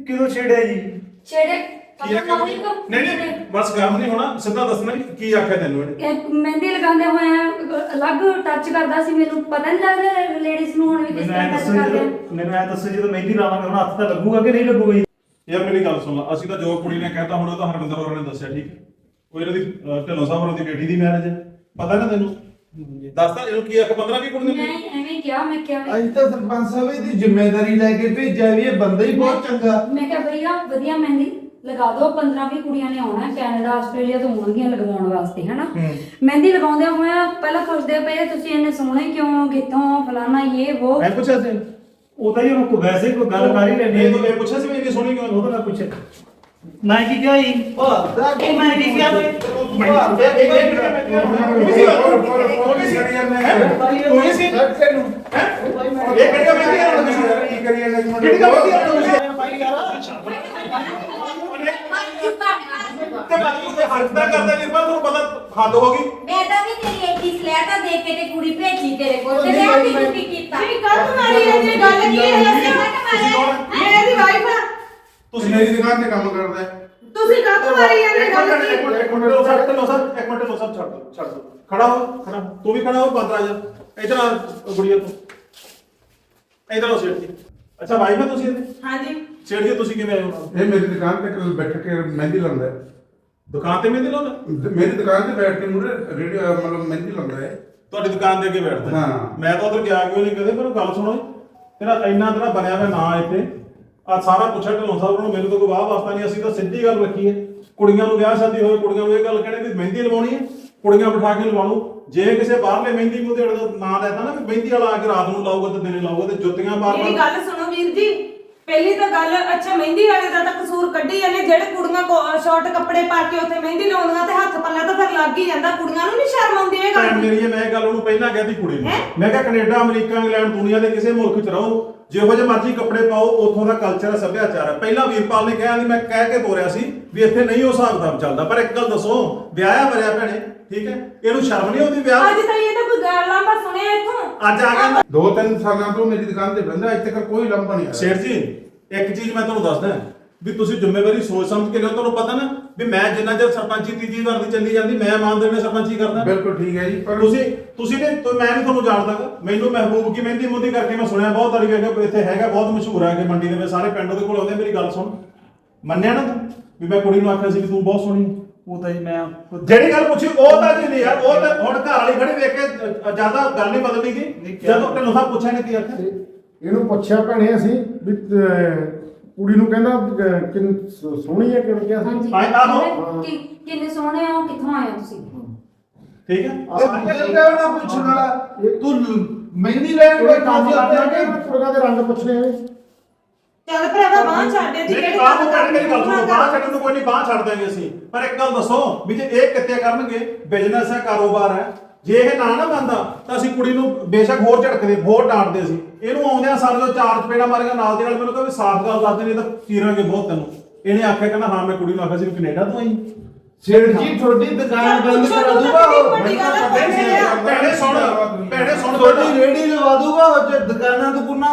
ਕਿਦੋਂ ਛੇੜਿਆ ਜੀ? ਛੇੜੇ? ਕੀ ਨਹੀਂ ਨਹੀਂ ਬਸ ਕੰਮ ਨਹੀਂ ਹੋਣਾ ਸਿੱਧਾ ਦੱਸਣਾ ਵੀ ਕੀ ਆਖਿਆ ਤੈਨੂੰ ਇਹਨੇ ਇਹ ਮਹਿੰਦੀ ਲਗਾਉਂਦੇ ਹੋਏ ਅਲੱਗ ਟੱਚ ਕਰਦਾ ਸੀ ਮੈਨੂੰ ਪਤਾ ਨਹੀਂ ਲੱਗਦਾ ਲੇਡੀਜ਼ ਨੂੰ ਹੁਣ ਵੀ ਕਿਸ ਮੈਨੂੰ ਐ ਤਰ੍ਹਾਂ ਟੱਚ ਦੱਸੋ ਕਰਦੇ ਆ। ਜਦੋਂ ਮੈਨੂੰ ਐ ਦੱਸੋ ਜਦੋਂ ਮਹਿੰਦੀ ਲਾਵਾਂਗੇ ਹੁਣ ਹੱਥ ਤਾਂ ਲੱਗੂਗਾ ਕਿ ਨਹੀਂ ਲੱਗੂਗਾ ਜੀ? ਯਾਰ ਮੇਰੀ ਗੱਲ ਸੁਣ ਲਾ ਅਸੀਂ ਤਾਂ ਜੋ ਕੁੜੀ ਨੇ ਕਹਿਤਾ ਹੁਣ ਉਹ ਤਾਂ ਹਰਵਿੰਦਰ ਹੋਰਾਂ ਨੇ ਦੱਸਿਆ ਠੀਕ ਹੈ। ਉਹ ਇਹਨਾਂ ਦੀ ਅਹ, ਢਿੱਲੋਂ ਸਾਹਿਬ ਹੋਰਾਂ ਦੀ ਬੇਟੀ ਦੀ ਮੈਰਿਜ ਹੈ। ਪਤਾ ਨਾ ਤੈਨੂੰ? ਦੱਸਦਾ ਇਹਨੂੰ ਕੀ ਆਖ 15 ਕੀ ਕੁੜੀ ਨੇ ਮੈਂ ਐਵੇਂ ਕਿਹਾ ਮੈਂ ਕਿਹਾ ਵੀ- ਅਸੀਂ ਤਾਂ ਸਰਪੰਚ ਸਾਹਿਬ ਇਹਦੀ ਜ਼ਿੰਮੇਵਾਰੀ ਲੈ ਕੇ ਭੇਜਿਆ ਵੀ ਇਹ ਬੰਦਾ ਹੀ ਬਹੁਤ ਚੰਗਾ। ਮੈਂ ਕਿਹਾ ਭਈਆ ਵਧੀਆ ਮਹਿੰਦੀ ਲਗਾ ਦਿਓ 15 20 ਕੁੜੀਆਂ ਨੇ ਆਉਣਾ ਹੈ, ਕੈਨੇਡਾ ਆਸਟ੍ਰੇਲੀਆ ਤੋਂ ਆਉਣਗੀਆਂ ਲਗਵਾਉਣ ਵਾਸਤੇ ਹਨਾ? ਮਹਿੰਦੀ ਲਗਾਉਂਦੇ ਹੋਇਆ ਪਹਿਲਾਂ ਪੁੱਛਦੇ ਪਏ ਤੁਸੀਂ ਇੰਨੇ ਸੋਹਣੇ ਕਿਉਂ ਕਿੱਥੋਂ ਫਲਾਨਾ ਇਹ ਉਹ ਮੈਂ ਪੁੱਛਿਆ ਸੀ। ਉਹ ਤਾਂ ਜੀ ਉਹ ਵੈਸੇ ਹੀ ਕੋਈ ਗੱਲ ਕਰ ਹੀ ਲੈਣੀ ਇਹ ਇਹ ਪੁੱਛਿਆ ਸੀ ਵੀ ਇੰਨੀ ਸੋਹਣੀ ਕਿਉਂ? ਉਹ ਤਾਂ ਮੈਂ ਪੁੱਛਿਆ। ਮੈਂ ਕੀ ਕਿਹਾ ਜੀ ਭਾਦਾ ਉਹ ਮੈਂ ਕੀ ਕਿਹਾ ਬਈ ਕੋਈ ਸੀ ਇਹ ਕਿਹੜਾ ਮੈਂ ਕੀ ਕਰੀ ਜਾਂਦਾ ਕਿਹੜੀ ਗੱਲ ਕੀਤੀ ਤੇ ਬਾਕੀ ਤੇ ਹਰਕਤਾਂ ਕਰਦਾ ਨਹੀਂ ਪਰ ਤੁਹਾਨੂੰ ਪਤਾ ਹੱਦ ਹੋ ਗਈ ਮੈਂ ਤਾਂ ਵੀ ਤੇਰੀ ਐਡੀ ਸਲੈਟਾ ਦੇਖ ਕੇ ਤੇ ਕੁੜੀ ਭੇਜੀ ਤੇਰੇ ਕੋਲ ਤੇ ਵਿਆਹ ਵੀ ਤੁਸੀਂ ਕੀਤਾ ਵੀ ਕੱਲ ਮਾਰੀ ਹੈ ਜੇ ਗੱਲ ਕੀ ਹੈ ਤੁਸੀਂ ਕੌਣ ਮੈਂ ਇਹਦੀ ਵਾਈਫ ਆ ਤੁਸੀਂ ਮੇਰੀ ਦੁਕਾਨ ਤੇ ਕੰਮ ਕਰਦਾ ਹੈ। ਤੁਸੀਂ ਕੱਲ ਮਾਰੀ ਹੈ ਜੇ ਇੱਕ ਗੱਲ ਮਿੰਟ ਕੀ ਇੱਕ ਮਿੰਟ ਇੱਕ ਮਿੰਟ ਲੋ ਸਰ ਲੋ ਸਰ ਇੱਕ ਮਿੰਟ ਲੋ ਸਰ ਛੱਡ ਦਿਓ, ਛੱਡ ਦਿਓ। ਖੜਾ ਹੋ ਖੜਾ ਹੋ। ਤੂੰ ਵੀ ਖੜਾ ਹੋ ਬੰਦ ਆ ਜਾ ਇਧਰ ਆ ਗੁੜੀਆ ਤੂੰ। ਇਧਰ ਆ ਸੇਠ ਜੀ ਅੱਛਾ ਭਾਈ ਮੈਂ ਤੁਸੀਂ ਇਹਦੇ? ਹਾਂਜੀ। ਸੇਠ ਜੀ ਤੁਸੀਂ ਕਿਵੇਂ ਆਏ ਹੋ? ਇਹ ਮੇਰੀ ਦੁਕਾਨ ਤੇ ਕੱਲ ਬੈਠ ਕੇ ਮਹਿੰਦੀ ਲਾਉਂਦਾ ਹੈ। ਦੁਕਾਨ ਤੇ ਮਹਿੰਦੀ ਲਾਉਂਦਾ? ਮੇਰੀ ਦੁਕਾਨ ਤੇ ਬੈਠ ਕੇ ਮੂਰੇ ਰੇਡੀਓ ਮਤਲਬ ਮਹਿੰਦੀ ਲਾਉਂਦਾ ਹੈ। ਤੁਹਾਡੀ ਦੁਕਾਨ ਦੇ ਅੱਗੇ ਬੈਠਦਾ ਹਾਂ। ਮੈਂ ਤਾਂ ਉਧਰ ਗਿਆ ਕਿਉਂ ਨਹੀਂ ਕਦੇ? ਪਰ ਗੱਲ ਸੁਣੋ ਤੇਰਾ ਇੰਨਾ ਤੇਰਾ ਬਣਿਆ ਹੋਇਆ ਨਾਂ ਇੱਥੇ। ਆ ਸਾਰਾ ਪੁੱਛਿਆ ਢਲੋਂ ਸਾਹਿਬ ਨੂੰ ਮੈਨੂੰ ਤਾਂ ਕੋਈ ਵਾਹ ਵਾਸਤਾ ਨਹੀਂ। ਅਸੀਂ ਤਾਂ ਸਿੱਧੀ ਗੱਲ ਰੱਖੀ ਹੈ। ਕੁੜੀਆਂ ਨੂੰ ਵਿਆਹ ਸ਼ਾਦੀ ਹੋਵੇ ਕੁੜੀਆਂ ਨੂੰ ਇਹ ਗੱਲ ਕਹਿਣੀ ਵੀ ਮਹਿੰਦੀ ਲਵਾਉਣੀ ਹੈ। ਕੁੜੀਆਂ ਬਿਠਾ ਕੇ ਲਵਾ ਲਓ ਜੇ ਕਿਸੇ ਬਾਹਰਲੇ ਮਹਿੰਦੀ ਮੁੰਡੇ ਦਾ ਨਾਂ ਲੈਤਾ ਨਾ ਵੀ ਮਹਿੰਦੀ ਵਾਲਾ ਆ ਕੇ ਰਾਤ ਨੂੰ ਲਾਊਗਾ ਤੇ ਦਿਨੇ ਲਾਊਗਾ ਤੇ ਜੁੱਤੀਆਂ ਮਾਰ ਮੇਰੀ ਮਾਰ ਗੱਲ ਸੁਣੋ ਵੀਰ ਜੀ। ਪਹਿਲੀ ਤਾਂ ਗੱਲ ਅੱਛਾ ਮਹਿੰਦੀ ਵਾਲੇ ਦਾ ਤਾਂ ਕਸੂਰ ਕੱਢੀ ਜਾਂਦੇ ਜਿਹੜੇ ਕੁੜੀਆਂ ਸ਼ਾਰਟ ਕੱਪੜੇ ਪਾ ਕੇ ਉੱਥੇ ਮਹਿੰਦੀ ਲਾਉਂਦੀਆਂ ਤੇ ਹੱਥ ਪੱਲਾ ਤਾਂ ਫਿਰ ਲੱਗ ਹੀ ਜਾਂਦਾ ਕੁੜੀਆਂ ਨੂੰ ਨਹੀਂ ਸ਼ਰਮ ਆਉਂਦੀ ਇਹ ਗੱਲ ਭੈਣ ਦੀ? ਮੇਰੀ ਇਹ ਮੈਂ ਗੱਲ ਉਹਨੂੰ ਪਹਿਲਾਂ ਕਹਿਤੀ ਕੁੜੀ ਨੂੰ। ਹੈਂ? ਮੈਂ ਕਿਹਾ ਕੈਨੇਡਾ ਅਮਰੀਕਾ ਇੰਗਲੈਂਡ ਦੁਨੀਆ ਦੇ ਕਿਸੇ ਮੁਲਕ 'ਚ ਰਹੋ ਜਿਹੋ ਜਿਹੇ ਮਰਜ਼ੀ ਕੱਪੜੇ ਪਾਓ ਉੱਥੋਂ ਦਾ ਕਲਚਰ ਹੈ ਸੱਭਿਆਚਾਰ ਹੈ। ਪਹਿਲਾਂ ਵੀਰਪਾਲ ਨੇ ਕਿਹਾ ਸੀ ਮੈਂ ਕਹਿ ਕੇ ਤੋਰਿਆ ਸੀ ਵੀ ਇੱਥੇ ਨਹੀਂ ਉਹ ਹਿਸਾਬ ਕਿਤਾਬ ਚੱਲਦਾ। ਪਰ ਇੱਕ ਗੱਲ ਦੱਸੋ ਵਿਆਹਿਆ ਮਰਿਆ ਭੈਣੇ ਠੀਕ ਹੈ? ਇਹਨੂੰ ਸ਼ਰਮ ਨਹੀਂ ਆਉਂਦੀ ਵਿਆਹ? ਅੱਜ ਤਾਂ ਇਹ ਤਾਂ ਕੋਈ ਗੱਲ ਲਾਂਭਾ ਸੁਣਿਆ ਇੱਥੋਂ। ਅੱਜ ਆ ਗਿਆ। ਦੋ ਤਿੰਨ ਸਾਲਾਂ ਤੋਂ ਮੇਰੀ ਦੁਕਾਨ ਤੇ ਬੰਦਾ ਅੱਜ ਤੱਕ ਕੋਈ ਲੰਬਾ ਨਹੀਂ ਆਇਆ। ਸ਼ੇਰ ਜੀ ਇੱਕ ਚੀਜ਼ ਮੈਂ ਤੁਹਾਨੂੰ ਦੱਸਦਾ ਵੀ ਤੁਸੀਂ ਜ਼ਿੰਮੇਵਾਰੀ ਸੋਚ ਸਮਝ ਕੇ ਲਿਓ ਤੁਹਾਨੂੰ ਪਤਾ ਨਾ ਵੀ ਮੈਂ ਜਿੰਨਾ ਚਿਰ ਸਰਪੰਚੀ ਤੀਜੀ ਵਾਰ ਦੀ ਚੱਲੀ ਜਾਂਦੀ ਮੈਂ ਇਮਾਨਦਾਰੀ ਨਾਲ ਸਰਪੰਚੀ ਕਰਦਾ। ਬਿਲਕੁਲ ਠੀਕ ਹੈ ਜੀ ਪਰ ਤੁਸੀਂ ਤੁਸੀਂ ਨੇ ਤੋ ਮੈਂ ਨਹੀਂ ਤੁਹਾਨੂੰ ਜਾਣਦਾ ਗਾ। ਮੈਨੂੰ ਮਹਿਬੂਬ ਕੀ ਮਹਿੰਦੀ ਮੁੰਦੀ ਕਰਕੇ ਮੈਂ ਸੁਣਿਆ ਬਹੁਤ ਵਾਰੀ ਵੀ ਇੱਥੇ ਹੈਗਾ ਬਹੁਤ ਮਸ਼ਹੂਰ ਹੈ ਕਿ ਮੰਡੀ ਦੇ ਵਿੱਚ ਸਾਰੇ ਪਿੰਡ ਉਹਦੇ ਕੋਲ ਆਉਂਦੇ ਮੇਰੀ ਗੱਲ ਸੁਣ। ਮੰਨਿਆ ਨਾ ਤੂੰ? ਵੀ ਮੈਂ ਕੁੜੀ ਨੂੰ ਆਖਿਆ ਸੀ ਵੀ ਤੂੰ ਬਹੁਤ ਸੋਹਣੀ ਹੈ। ਉਹ ਤਾਂ ਜੀ ਮੈਂ ਜਿਹੜੀ ਗੱਲ ਪੁੱਛੀ ਉਹ ਤਾਂ ਜੀ ਨਹੀਂ ਯਾਰ ਉਹ ਤਾਂ ਹੁਣ ਘਰ ਵਾਲੀ ਖੜੀ ਵੇਖ ਕੇ ਜ਼ਿਆਦਾ ਗੱਲ ਨਹੀਂ ਬਦਲਦੀ ਗਈ ਜਦੋਂ ਢਿੱਲੋਂ ਸਾਹਿਬ ਪੁੱਛਿਆ ਨੇ ਕੀ ਆਖਿਆ? ਤੇ ਇਹਨੂੰ ਪੁੱਛਿਆ ਭੈਣੇ ਅਸੀਂ ਵੀ ਅਹ, ਕੁੜੀ ਨੂੰ ਕਹਿੰਦਾ ਅਹ, ਕਿੰਨ ਸੋ- ਸੋਹਣੀ ਹੈ ਕਿਵੇਂ ਕਿਹਾ ਸੀ? ਹਾਂਜੀ। ਆਏ ਆਹੋ। ਕਿ ਕਿੰਨੇ ਸੋਹਣੇ ਹੋ ਕਿੱਥੋਂ ਆਏ ਹੋ ਤੁਸੀਂ? ਠੀਕ ਹੈ? ਇਹ ਚੱਲਦਾ ਨਾ ਪੁੱਛਣ ਵਾਲਾ ਤੂੰ ਮਹਿੰਦੀ ਲੈਣ ਕੋਈ ਕੰਮ ਉੱਥੇ ਕਿ ਕੁੜੀਆਂ ਦੇ ਰੰਗ ਪੁੱਛਣੇ ਨੇ ਚੱਲ ਭਰਾਵਾ ਬਾਹ ਛੱਡ ਦੇ ਨਹੀਂ ਬਾਹਰ ਨੂੰ ਕੱਢ ਗੱਲ ਸੁਣੋ ਬਾਹਰ ਛੱਡਣ ਨੂੰ ਕੋਈ ਨਹੀਂ ਬਾਹਰ ਛੱਡ ਦਾਂਗੇ ਅਸੀਂ। ਪਰ ਇੱਕ ਗੱਲ ਦੱਸੋ ਵੀ ਜੇ ਇਹ ਕਿੱਤੇ ਕਰਨਗੇ ਬਿਜ਼ਨਸ ਹੈ ਕਾਰੋਬਾਰ ਹੈ। ਜੇ ਇਹ ਨਾ ਨਾ ਬੰਦਾ ਤਾਂ ਅਸੀਂ ਕੁੜੀ ਨੂੰ ਬੇਸ਼ੱਕ ਹੋਰ ਝਟਕਦੇ ਹੋਰ ਡਾਂਟਦੇ ਸੀ। ਇਹਨੂੰ ਆਉਂਦਿਆਂ ਸਾਡੇ ਤੋਂ ਚਾਰ ਚਪੇੜਾ ਮਾਰੀਆਂ ਨਾਲ ਦੇ ਨਾਲ ਮੈਨੂੰ ਕਹਿੰਦਾ ਸਾਫ਼ ਗੱਲ ਦੱਸ ਦੇ ਨਹੀਂ ਤਾਂ ਚੀਰਾਂਗੇ ਬਹੁਤ ਤੈਨੂੰ। ਇਹਨੇ ਆਖਿਆ ਕਹਿੰਦਾ ਹਾਂ ਮੈਂ ਕੁੜੀ ਨੂੰ ਆਖਿਆ ਸੀ ਕੈਨੇਡਾ ਤੋਂ ਆਈ। ਸੇਠ ਜੀ ਤੁਹਾਡੀ ਦੁਕਾਨ ਬੰਦ ਕਰਾ ਦੂਗਾ। ਉਹ ਵੱਡੀ ਗੱਲ ਭੈਣੇ ਸੁਣ ਭੈਣੇ ਸੁਣ ਤੁਹਾਡੀ ਰੇੜੀ ਲਵਾ ਦੂਗਾ ਉਹ ਜੇ ਦੁਕਾਨਾਂ ਦੁਕਾਨਾਂ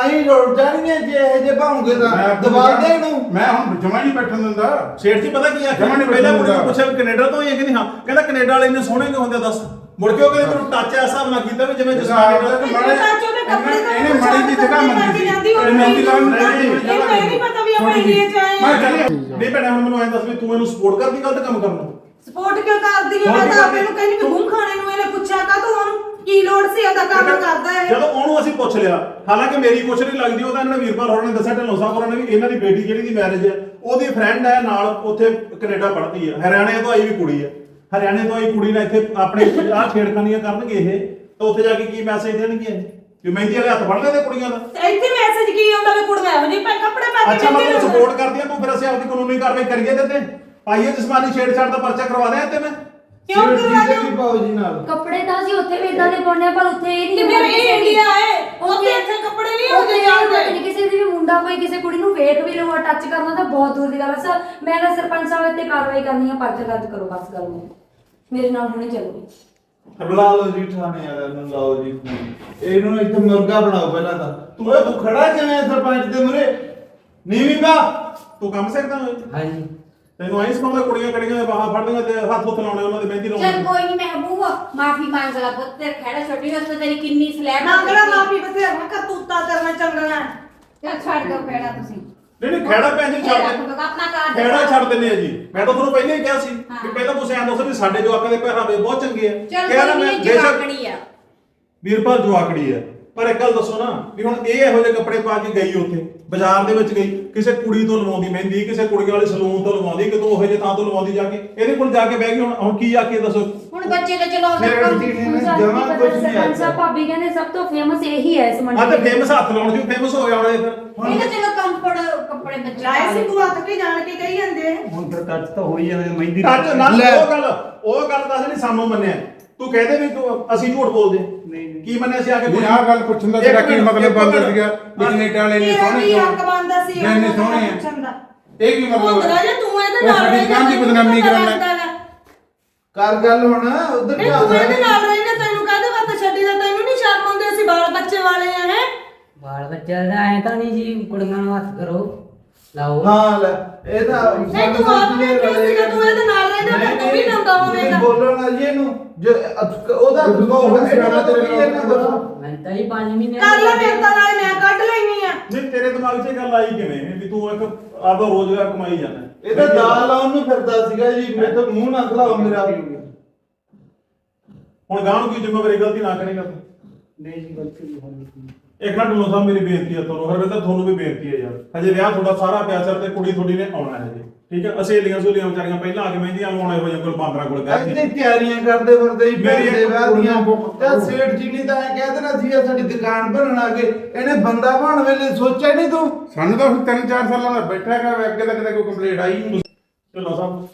ਆਈ ਰੋੜ ਜਾਣਗੀਆਂ ਜੇ ਇਹ ਜੇ ਭਾਉਂਗੇ ਤਾਂ। ਦਬਾ ਦੇ ਇਹਨੂੰ ਮੈਂ ਹੁਣ ਜਮਾ ਨਹੀਂ ਬੈਠਣ ਦਿੰਦਾ। ਸ਼ੇਠ ਜੀ ਪਤਾ ਕੀ ਆ ਜਮਾਂ ਨੀ ਪਹਿਲਾਂ ਕੁੜੀ ਨੂੰ। ਪੁੱਛਿਆ ਵੀ ਕੈਨੇਡਾ ਤੋਂ ਹੀ ਹੈ ਕਿ ਨਹੀਂ ਹਾਂ। ਕਹਿੰਦਾ ਕੈਨੇਡਾ ਵਾਲੇ ਇੰਨੇ ਸੋਹਣੇ ਕਿਉਂ ਹੁੰਦੇ ਆ ਦੱਸ। ਮੁੜ ਕੇ ਉਹ ਕਹਿੰਦੇ ਮੈਨੂੰ ਟੱਚ ਐਸਾ ਨਾਲ ਕੀਤਾ ਵੀ ਜਿਵੇਂ ਜਸਮਾਨੀ ਨਾਲ ਮਾੜੇ- ਇਹਨੇ ਮਾੜੀ ਜਿਹੀ ਜਗ੍ਹਾ ਮੰਗੀ ਸੀ। ਇਹ ਨਹੀਂ ਪਤਾ ਵੀ ਆਪਾਂ ਇੰਡੀਆ ਚ ਆਏ ਮੈਂ। ਨਹੀਂ ਭੈਣੇ ਹੁਣ ਮੈਨੂੰ ਐਂ ਦੱਸ ਵੀ ਤੂੰ ਇਹਨੂੰ ਸਪੋਰਟ ਕਰਦੀ ਗਲਤ ਕੰਮ ਕਰਨ ਨੂੰ? ਸਪੋਰਟ ਕਿਉਂ ਕਰਦੀ ਆ? ਮੈਂ ਤਾਂ ਆਪੇ ਨੂੰ ਕਹਿੰਦੀ ਵੀ ਗੁੰਮ ਖਾਣੇ ਨੂੰ ਇਹਨੇ ਪੁੱਛਿਆ ਕਾ ਤੂੰ ਉਹਨੂੰ ਕੀ ਲੋੜ ਸੀ ਉਹਦਾ ਕੰਮ ਕਰਦਾ ਹੈ ਜਦੋਂ ਉਹਨੂੰ ਅਸੀਂ ਪੁੱਛ ਲਿਆ ਹਾਲਾਂਕਿ ਮੇਰੀ ਕੁਛ ਨਹੀਂ ਲੱਗਦੀ ਉਹ ਤਾਂ ਇਹਨਾਂ ਨੇ ਵੀਰਪਾਲ ਹੋਰਾਂ ਨੇ ਦੱਸਿਆ ਢਿੱਲੋਂ ਸਾਹਿਬ ਹੋਰਾਂ ਨੇ ਵੀ ਇਹਨਾਂ ਦੀ ਬੇਟੀ ਜਿਹੜੀ ਦੀ ਮੈਰਿਜ ਹੈ ਉਹਦੀ ਫਰੈਂਡ ਹੈ ਨਾਲ ਉੱਥੇ ਕੈਨੇਡਾ ਪੜ੍ਹਦੀ ਹੈ। ਹਰਿਆਣੇ ਤੋਂ ਆਈ ਵੀ ਕੁੜੀ ਹੈ। ਹਰਿਆਣੇ ਤੋਂ ਆਈ ਕੁੜੀ ਨਾਲ ਇੱਥੇ ਆਪਣੇ ਆਹ ਛੇੜਖਾਨੀਆਂ ਕਰਨਗੇ ਇਹ ਤਾਂ ਉੱਥੇ ਜਾ ਕੇ ਕੀ ਮੈਸੇਜ ਦੇਣਗੇ ਇਹ? ਕਿ ਮਹਿੰਦੀ ਵਾਲੇ ਹੱਥ ਫੜ ਲੈਂਦੇ ਕੁੜੀਆਂ ਦਾ? ਤੇ ਇੱਥੇ ਮੈਸੇਜ ਕੀ ਆਉਂਦਾ ਵੀ ਕੁੜੀਆਂ ਇਹੋ ਜਿਹੇ ਪੈ- ਕੱਪੜੇ ਪਾ ਕੇ ਅੱਛਾ ਜਾਂਦੀ ਮੈਂ ਨੇ। ਸਪੋਰਟ ਕਰਦੀ ਆ ਤੂੰ ਫਿਰ ਅਸੀਂ ਆਪਦੀ ਕਾਨੂੰਨੀ ਕਾਰਵਾਈ ਕਰੀਏ ਤੇ ਤੇ ਪਾਈਏ ਜਿਸਮਾਨੀ ਛੇੜਛਾੜ ਦਾ ਪਰਚਾ ਕਰਵਾ ਦਿਆਂ ਤੇ ਮੈਂ? ਕਿਉਂ ਕਰਵਾ ਦਿਓ? ਵੀ ਪਾਓ ਜੀ ਨਾਲ। ਕੱਪੜੇ ਤਾਂ ਅਸੀਂ ਉੱਥੇ ਵੀ ਇਦਾਂ ਦੇ ਪਾਉਂਦੇ ਆ ਪਰ ਉੱਥੇ ਇਹ ਤੇ ਨਹੀਂ ਫਿਰ ਇਹ ਇੰਡੀਆ ਹੈ। ਉੱਥੇ ਇੱਥੇ ਕੱਪੜੇ ਨਹੀਂ ਹੋ ਉੱਥੇ ਜਾਂਦੇ ਇਹ ਨਹੀਂ ਕਿਸੇ ਦੀ ਵੀ ਮੁੰਡਾ ਕੋਈ ਕਿਸੇ ਕੁੜੀ ਨੂੰ ਵੇਖ ਵੀ ਲਊਗਾ ਟੱਚ ਕਰਨਾ ਤਾਂ ਬਹੁਤ ਦੂਰ ਦੀ ਗੱਲ ਹੈ ਸਰ ਮੈਂ ਤਾਂ ਸਰਪੰਚ ਸਾਹਿਬ ਇੱਥੇ ਕਾਰਵਾਈ ਕਰਨੀ ਆ ਪਰਚਾ ਦਰਜ ਕਰੋ ਬਸ ਗੱਲ ਨੂੰ। ਮੇਰੇ ਨਾਲ ਹੁਣੇ ਚੱਲੋ ਬੁਲਾ ਲਓ ਜੀ ਥਾਣੇ ਵਾਲਿਆਂ ਨੂੰ ਲਾਓ ਜੀ ਫੋਨ। ਇਹਨੂੰ ਇੱਥੇ ਮੁਰਗਾ ਬਣਾਓ ਪਹਿਲਾਂ ਤਾਂ। ਤੂੰ ਇਹ ਤੂੰ ਖੜਾ ਕਿਵੇਂ ਸਰਪੰਚ ਦੇ ਮੂਰੇ ਨੀਵੀਂ ਬਾ ਤੂੰ ਕੰਮ ਸਿੱਖਦਾ ਹੋਏ ਹਾਂਜੀ। ਤੈਨੂੰ ਆਈ ਸਿਖਾਉਂਦਾ ਕੁੜੀਆਂ ਕੜੀਆਂ ਦੇ ਬਾਹਾਂ ਫੜਦੀਆਂ ਤੇ ਹੱਥ ਹੁੱਥ ਲਾਉਣੇ ਉਹਨਾਂ ਦੇ ਮਹਿੰਦੀ ਚੱਲ ਲਾਉਣੀ ਕੋਈ ਨਹੀਂ ਮਹਿਬੂਬ ਮਾਫੀ ਮੰਗ ਲਾ ਪੁੱਤ ਤੇ ਖੜਾ ਛੋਟੀ ਰਸਤੇ ਤੇਰੀ ਕਿੰਨੀ ਸਲੈਬ ਮੰਗਲਾ ਮਾਫੀ ਬਥੇਰਾ। ਮੈਂ ਕਰਤੂਤਾ ਕਰਨਾ ਚੰਗਣਾ ਚੱਲ ਛੱਡ ਦੋ ਖੜਾ ਤੁਸੀਂ। ਨਹੀਂ ਨਹੀਂ ਖੇੜਾ ਭੈਣ ਜੀ ਛੱਡ ਦੇ। ਆਪਣਾ ਕਾਰ ਖੇੜਾ ਛੱਡ ਦਿੰਦੇ ਆ ਜੀ। ਮੈਂ ਤਾਂ ਤੁਹਾਨੂੰ ਪਹਿਲਾਂ ਹੀ ਕਿਹਾ ਸੀ। ਕਿ ਪਹਿਲਾਂ ਤੁਸੀਂ ਐਂ ਦੱਸੋ ਵੀ ਸਾਡੇ ਜਵਾਕਾਂ ਦੇ ਪਹਿਰਾਵੇ ਬਹੁਤ ਚੰਗੇ ਆ। ਚੱਲ ਕਿਹਾ ਕੋਈ ਮੈਂ ਬੇਸ਼ੱਕ ਵੀਰਪਾਲ ਜਵਾਕੜੀ ਆ। ਪਰ ਇੱਕ ਗੱਲ ਦੱਸੋ ਨਾ ਵੀ ਹੁਣ ਇਹ ਇਹੋ ਜਿਹੇ ਕੱਪੜੇ ਪਾ ਕੇ ਗਈ ਉੱਥੇ ਬਾਜ਼ਾਰ ਦੇ ਵਿੱਚ ਗਈ ਕਿਸੇ ਕੁੜੀ ਤੋਂ ਲਵਾਉਂਦੀ ਮਹਿੰਦੀ ਕਿਸੇ ਕੁੜੀ ਵਾਲੇ ਸਲੂਨ ਤੋਂ ਲਵਾਉਂਦੀ ਕਿਤੋਂ ਉਹੋ ਜਿਹੇ ਥਾਂ ਤੋਂ ਲਵਾਉਂਦੀ ਜਾ ਕੇ ਇਹਦੇ ਕੋਲ ਜਾ ਕੇ ਬਹਿ ਗਈ ਹੁਣ ਹੁਣ ਕੀ ਆ ਕੇ ਦੱਸੋ ਹੁਣ ਬੱਚੇ ਤਾਂ ਚਲੋ ਉਹਦਾ ਮੇਰੇ ਕੰਮ ਜਮਾ ਕੁਝ ਨਹੀਂ ਸਰਪੰਚ ਸਾਹਿਬ ਆਇਆ ਭਾਬੀ ਕਹਿੰਦੇ ਸਭ ਤੋਂ ਫੇਮਸ ਇਹੀ ਹੈ ਇਸ ਮੰਡੀ ਆ ਤੇ ਦੇ। ਫੇਮਸ ਹੱਥ ਲਾਉਣ ਜੀ ਫੇਮਸ ਹੋ ਗਿਆ ਹੁਣ ਇਹ ਫਿਰ ਇਹ ਤਾਂ ਚਲੋ ਕੰਫਰਟ ਕੱਪੜੇ ਬੱਚੇ ਪਾ ਸੀ। ਤੂੰ ਹੱਥ ਕੇ ਜਾਣ ਕੇ ਕਹੀ ਜਾਂਦੇ ਹੁਣ ਫਿਰ ਟੱਚ ਤਾਂ ਹੋ ਹੀ ਜਾਂਦੇ ਮਹਿੰਦੀ ਟੱਚ ਨਾ ਲੈ। ਉਹ ਗੱਲ ਉਹ ਗੱਲ ਦੱਸ ਨਹੀਂ ਸਾਨੂੰ ਮੰਨਿਆ ਤੂੰ ਕਹਦੇ ਵੀ ਤੂੰ ਅਸੀਂ ਝੂਠ ਬੋਲਦੇ ਨਹੀਂ, ਨਹੀਂ। ਕੀ ਮੰਨਿਆ ਸੀ ਆ ਕੇ ਨਹੀਂ ਆਹ ਗੱਲ ਪੁੱਛਣ ਦਾ ਤੇਰਾ ਕੀ ਮਤਲਬ ਬਣਦਾ ਸੀਗਾ? ਵੀ ਕੈਨੇਡਾ ਵਾਲੇ ਨੇ ਤੇਰਾ ਸੋਹਣੇ ਵੀ ਕਿਉਂ ਹੱਕ ਬਣਦਾ ਸੀ ਜੇ ਇੰਨੇ ਸੋਹਣੇ ਆ। ਪੁੱਛਣ ਦਾ? ਇਹ ਕੀ ਮਤਲਬ ਹੁੰਦਾ ਜੇ ਤੂੰ ਇਹਦੇ ਨਾਲ ਸਾਡੀ ਰਹਿਣਾ, ਦੁਕਾਨ ਦੀ ਤੈਨੂੰ ਬਦਨਾਮੀ ਪਤਾ ਕਰਨ ਲੱਗਦਾ ਲੱਗ ਗਾ। ਕਰ ਗੱਲ ਹੁਣ ਉਧਰ ਨਹੀਂ ਤੂੰ ਇਹਦੇ ਨਾਲ ਰਹਿਣਾ ਤੈਨੂੰ ਕਾਹਦੇ ਵਾਸਤੇ ਛੱਡੀ ਦਾ? ਤੈਨੂੰ ਨਹੀਂ ਸ਼ਰਮ ਆਉਂਦੀ ਅਸੀਂ ਬਾਲ ਬੱਚੇ ਵਾਲੇ ਆ ਹੈ? ਬਾਲ ਬੱਚਾ ਦਾ ਐ ਤਾਂ ਨਹੀਂ ਜੀ ਕੁੜੀਆਂ ਨੂੰ ਹੱਥ ਕਰੋ। ਲਾਓ। ਹਾਂ ਲੈ। ਇਹ ਤਾਂ ਨਹੀਂ, ਤੂੰ ਆਪ ਨੇ ਕਿਹਾ ਸੀਗਾ, ਤੂੰ ਇਹਦੇ ਨਾਲ ਰਹਿੰਦਾ, ਫਿਰ ਤੂੰ ਵੀ ਲਾਉਂਦਾ ਹੋਵੇਂਗਾ। ਬੋਲਣਾ ਜੀ ਇਹਨੂੰ। ਜੇ ਅਤ- ਉਹਦਾ ਤੂੰ ਤਾਂ ਉਹ ਸਿਆਣਾ ਤੇਰੇ ਨਾਲ ਇਹਨਾਂ ਦੱਸੋ। ਮੈਂ ਤਾਂ ਹੀ 5 ਮਹੀਨੇ ਕਰ ਲੈ ਮੇਰੇ ਤਾਂ ਨਾਲ ਮੈਂ ਕੱਢ ਲੈਣੀ ਆ। ਨਹੀਂ ਤੇਰੇ ਦਿਮਾਗ 'ਚ ਇਹ ਗੱਲ ਆਈ ਕਿਵੇਂ ਵੀ ਤੂੰ ਇੱਕ ਆਪਦਾ ਰੋਜ਼ਗਾਰ ਕਮਾਈ ਜਾਂਦਾ। ਇਹ ਤਾਂ ਦਾਲ ਲਾਉਣ ਨੂੰ ਫਿਰਦਾ ਸੀਗਾ ਜੀ ਮੇਰੇ ਤੋਂ ਮੂੰਹ ਨਾ ਖਲਾਓ ਮੇਰਾ। ਹੁਣ ਗਾਂ ਨੂੰ ਕੀ ਜ਼ਿੰਮੇਵਾਰੀ ਗਲਤੀ ਨਾ ਕਰੇਗਾ ਤੂੰ? ਨਹੀਂ ਜੀ ਗਲਤੀ ਨਹੀਂ ਹੋਣੀ। ਇੱਕ ਨਾ ਢਿੱਲੋਂ ਸਾਹਿਬ ਮੇਰੀ ਬੇਨਤੀ ਹੈ ਤੁਹਾਨੂੰ। ਹਰਵਿੰਦਰ ਤੁਹਾਨੂੰ ਵੀ ਬੇਨਤੀ ਹੈ ਯਾਰ। ਹਜੇ ਵਿਆਹ ਤੁਹਾਡਾ ਸਾਰਾ ਪਿਆ ਸਿਰ ਤੇ ਕੁੜੀ ਤੁਹਾਡੀ ਨੇ ਆਉਣਾ ਹੈ ਹਜੇ। ਠੀਕ ਹੈ? ਅਸੇਲੀਆਂ ਸੁਲੀਆਂ ਵਿਚਾਰੀਆਂ ਪਹਿਲਾਂ ਆ ਕੇ ਮਹਿੰਦੀਆਂ ਲਵਾਉਣੇ ਹੋਏ ਕੋਲ ਬਾਂਦਰਾ ਕੋਲ ਗਏ ਇੱਥੇ ਤਿਆਰੀਆਂ ਕਰਦੇ ਫਿਰਦੇ ਹੀ ਮੇਰੀ ਮੇਰੀ ਇੱਕ ਵਿਆਹ ਦੀਆਂ। ਕੁੜੀਆਂ ਤੇ ਸੇਠ ਜੀ ਨੇ ਤਾਂ ਐ ਕਹਿ ਦੇਣਾ ਸੀ ਇਹ ਸਾਡੀ ਦੁਕਾਨ ਬਣਨ ਆ ਗਏ। ਇਹਨੇ ਬੰਦਾ ਬਣ ਵੇਲੇ ਸੋਚਿਆ ਨਹੀਂ ਤੂੰ? ਸਾਨੂੰ ਤਾਂ ਹੁਣ ਤਿੰਨ ਚਾਰ ਸਾਲਾਂ ਦਾ ਬੈਠਾ ਹੈਗਾ ਵਾ, ਅੱਗੇ ਤਾਂ ਕਿਤੇ ਕੋਈ ਕੰਪਲੀਟ ਆਈ ਨਹੀਂ। ਢਿੱਲੋਂ ਸਾਹਿਬ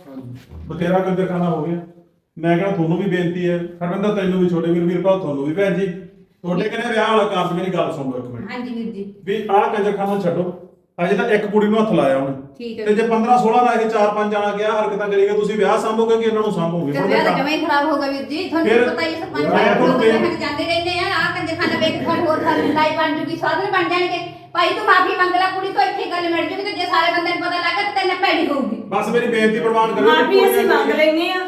ਬਥੇਰਾ ਕੰਜਰਖਾਨਾ ਹੋ ਗਿਆ। ਮੈਂ ਕਹਿੰਦਾ ਤੁਹਾਨੂੰ ਵੀ ਬੇਨਤੀ ਹੈ। ਹਰਵਿੰਦਰ ਤੈਨੂੰ ਵੀ ਛੋਟੇ ਵੀਰ ਵੀਰਪਾਲ ਤੁਹਾਨੂੰ ਵੀ ਭੈਣ ਜੀ। ਤੁਹਾਡੇ ਕਹਿੰਦੇ ਵਿਆਹ ਵਾਲਾ ਕਾਰਜ ਮੇਰੀ ਗੱਲ ਸੁਣ ਲਓ ਇੱਕ ਮਿੰਟ। ਹਾਂਜੀ ਵੀਰ ਜੀ। ਵੀ ਆਹ ਕੰਜਰਖਾਨਾ ਛੱਡੋ। ਹਜੇ ਤਾਂ ਇੱਕ ਕੁੜੀ ਨੂੰ ਹੱਥ ਲਾਇਆ ਉਹਨੇ। ਠੀਕ ਹੈ। ਤੇ ਜੇ 15 16 ਨਾਲ ਇਹ 4 5 ਜਾਣਾ ਗਿਆ ਹਰਕਤਾਂ ਕਰੇਗਾ ਤੁਸੀਂ ਵਿਆਹ ਸੰਭੋਗੇ ਕਿ ਇਹਨਾਂ ਨੂੰ ਸੰਭੋਗੇ? ਤੇ ਵਿਆਹ ਹੀ ਖਰਾਬ ਹੋ ਗਿਆ ਵੀਰ ਜੀ। ਤੁਹਾਨੂੰ ਪਤਾ ਹੀ ਹੈ ਸਰਪੰਚ ਮੈਂ ਸਾਹਿਬ ਜਾਂਦੇ ਰਹਿੰਦੇ ਆ। ਆ ਕੰਜੇ ਖਾਨਾ ਵੇਖ ਕੇ ਹੋਰ ਸਾਰੀ ਲੜਾਈ ਬਣ ਜੂਗੀ ਸਾਧਨ ਬਣ ਜਾਣਗੇ। ਭਾਈ ਤੂੰ ਮਾਫੀ ਮੰਗ ਲੈ ਕੁੜੀ ਤੋਂ ਇੱਥੇ ਗੱਲ ਮਿਲ ਜੂਗੀ ਤੇ ਜੇ ਸਾਰੇ ਬੰਦੇ ਨੂੰ ਪਤਾ ਲੱਗਾ ਤੇ ਤੈਨੂੰ ਭੈੜੀ ਹੋਊਗੀ। ਬਸ ਮੇਰੀ ਬੇਨਤੀ ਪ੍ਰਵਾਨ ਕਰੋ ਮਾਫੀ ਅਸੀਂ ਮੰਗ ਲੈਨੇ ਆ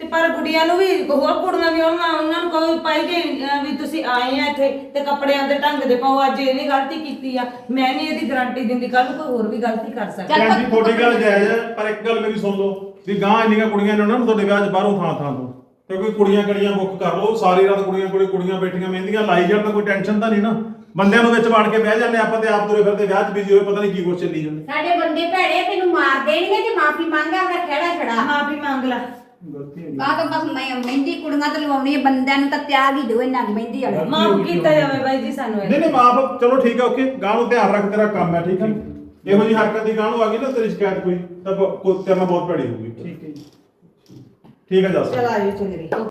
ਤੇ ਪਰ ਗੁੱਡੀਆਂ ਨੂੰ ਵੀ ਹੋਰ ਕੁੜੀਆਂ ਵੀ ਉਹਨਾਂ ਉਹਨਾਂ ਨੂੰ ਕਹੋ ਪਾਈ ਕਿ ਅਹ, ਵੀ ਤੁਸੀਂ ਆਏ ਆ ਇੱਥੇ ਤੇ ਕੱਪੜਿਆਂ ਦੇ ਢੰਗ ਦੇ ਪਾਓ। ਅੱਜ ਇਹਨੇ ਗਲਤੀ ਕੀਤੀ ਆ। ਮੈਂ ਨਹੀਂ ਇਹਦੀ ਗਾਰੰਟੀ ਦਿੰਦੀ ਕੱਲ ਕੋਈ ਹੋਰ ਵੀ ਗਲਤੀ ਕਰ ਸਕਦਾ। ਚੱਲ ਜੀ ਤੁਹਾਡੀ ਗੱਲ ਜਾਇਜ਼ ਹੈ ਪਰ ਇੱਕ ਗੱਲ ਮੇਰੀ ਸੁਣ ਲਓ ਵੀ ਗਾਂ ਇੰਨੀਆਂ ਕੁੜੀਆਂ ਨੇ ਉਹਨਾਂ ਨੂੰ ਤੁਹਾਡੇ ਵਿਆਹ 'ਚ ਬਾਹਰੋਂ ਥਾਂ ਥਾਂ ਤੋਂ। ਕਿਉਂਕਿ ਕੁੜੀਆਂ ਕੜੀਆਂ ਬੁੱਕ ਕਰ ਲਓ ਸਾਰੀ ਰਾਤ ਕੁੜੀਆਂ ਕੋਲੇ ਕੁੜੀਆਂ ਬੈਠੀਆਂ ਮਹਿੰਦੀਆਂ ਲਾਈ ਜਾਣ ਤਾਂ ਕੋਈ ਟੈਨਸ਼ਨ ਤਾਂ ਨਹੀਂ ਨਾ? ਬੰਦਿਆਂ ਨੂੰ ਵਿੱਚ ਵੜ ਕੇ ਬਹਿ ਜਾਂਦੇ ਆਪਾਂ ਤੇ ਆਪ ਤੁਰੇ ਫਿਰਦੇ ਵਿਆਹ 'ਚ ਬਿਜ਼ੀ ਹੋਏ ਪਤਾ ਨਹੀਂ ਕੀ ਕੁਛ ਚੱਲੀ ਜਾਂਦਾ। ਸਾਡੇ ਬੰਦੇ ਭੈੜੇ ਤੈਨੂੰ ਮਾਰ ਦੇਣਗੇ ਜੇ ਮਾਫੀ ਮੰਗਾ ਉਹਦਾ ਖੜਾ ਛੜਾ। ਮਾਫੀ ਮੰਗ ਲੈ। ਗਲਤੀ ਹੋ ਗਈ ਆ ਤਾਂ ਬਸ ਮੈਂ ਮਹਿੰਦੀ ਕੁੜੀਆਂ ਤੇ ਲਵਾਉਣੀ ਹੈ ਬੰਦਿਆਂ ਨੂੰ ਤਾਂ ਤਿਆਗ ਹੀ ਦਿਓ ਇਹਨਾਂ ਨੂੰ ਮਹਿੰਦੀ ਵਾਲੇ। ਮਾਫ ਕੀਤਾ ਜਾਵੇ ਬਾਈ ਜੀ ਸਾਨੂੰ ਇਹ। ਨਹੀਂ ਨਹੀਂ ਮਾਫ ਚਲੋ ਠੀਕ ਹੈ ਓਕੇ। ਗਾਂ ਨੂੰ ਧਿਆਨ ਰੱਖ ਤੇਰਾ ਕੰਮ ਹੈ ਠੀਕ ਹੈ। ਇਹੋ ਜੀ ਹਰਕਤ ਦੀ ਗਾਂ ਨੂੰ ਆ ਗਈ ਨਾ ਤੇਰੀ ਸ਼ਿਕਾਇਤ ਕੋਈ ਤਾਂ ਬ- ਕੋਈ ਤੇਰੇ ਨਾਲ ਬਹੁਤ ਭੈੜੀ ਹੋਊਗੀ ਠੀਕ ਹੈ ਜੀ। ਠੀਕ ਹੈ ਜਸ ਚਲ ਆਇਓ ਚਲੇ ਗਏ